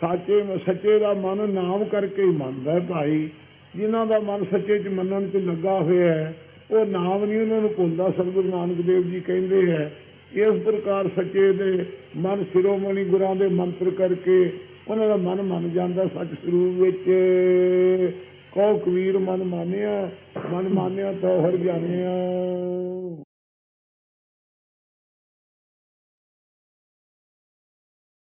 ਸਾਚੇ ਸੱਚੇ ਦਾ ਮਨ ਨਾਮ ਕਰਕੇ ਹੀ ਮੰਨਦਾ ਭਾਈ। ਜਿਨ੍ਹਾਂ ਦਾ ਮਨ ਸੱਚੇ 'ਚ ਮੰਨਣ 'ਚ ਲੱਗਾ ਹੋਇਆ ਹੈ ਉਹ ਨਾਮ ਨਹੀਂ ਉਹਨਾਂ ਨੂੰ ਭੁੱਲਦਾ ਸਤਿਗੁਰੂ ਨਾਨਕ ਦੇਵ ਜੀ ਕਹਿੰਦੇ ਹੈ, ਇਸ ਪ੍ਰਕਾਰ ਸੱਚੇ ਦੇ ਮਨ ਸਿਰੋਮਣੀ ਗੁਰਾਂ ਦੇ ਮੰਤਰ ਕਰਕੇ ਉਹਨਾਂ ਦਾ ਮਨ ਮੰਨ ਜਾਂਦਾ ਸੱਚ ਸਰੂਪ ਵਿੱਚ। ਕਹੋ ਕਬੀਰ ਮਨ ਮਾਨਿਆ ਮਨ ਮਾਨਿਆ ਤੋ ਹਰ ਜਾਣਿਆ।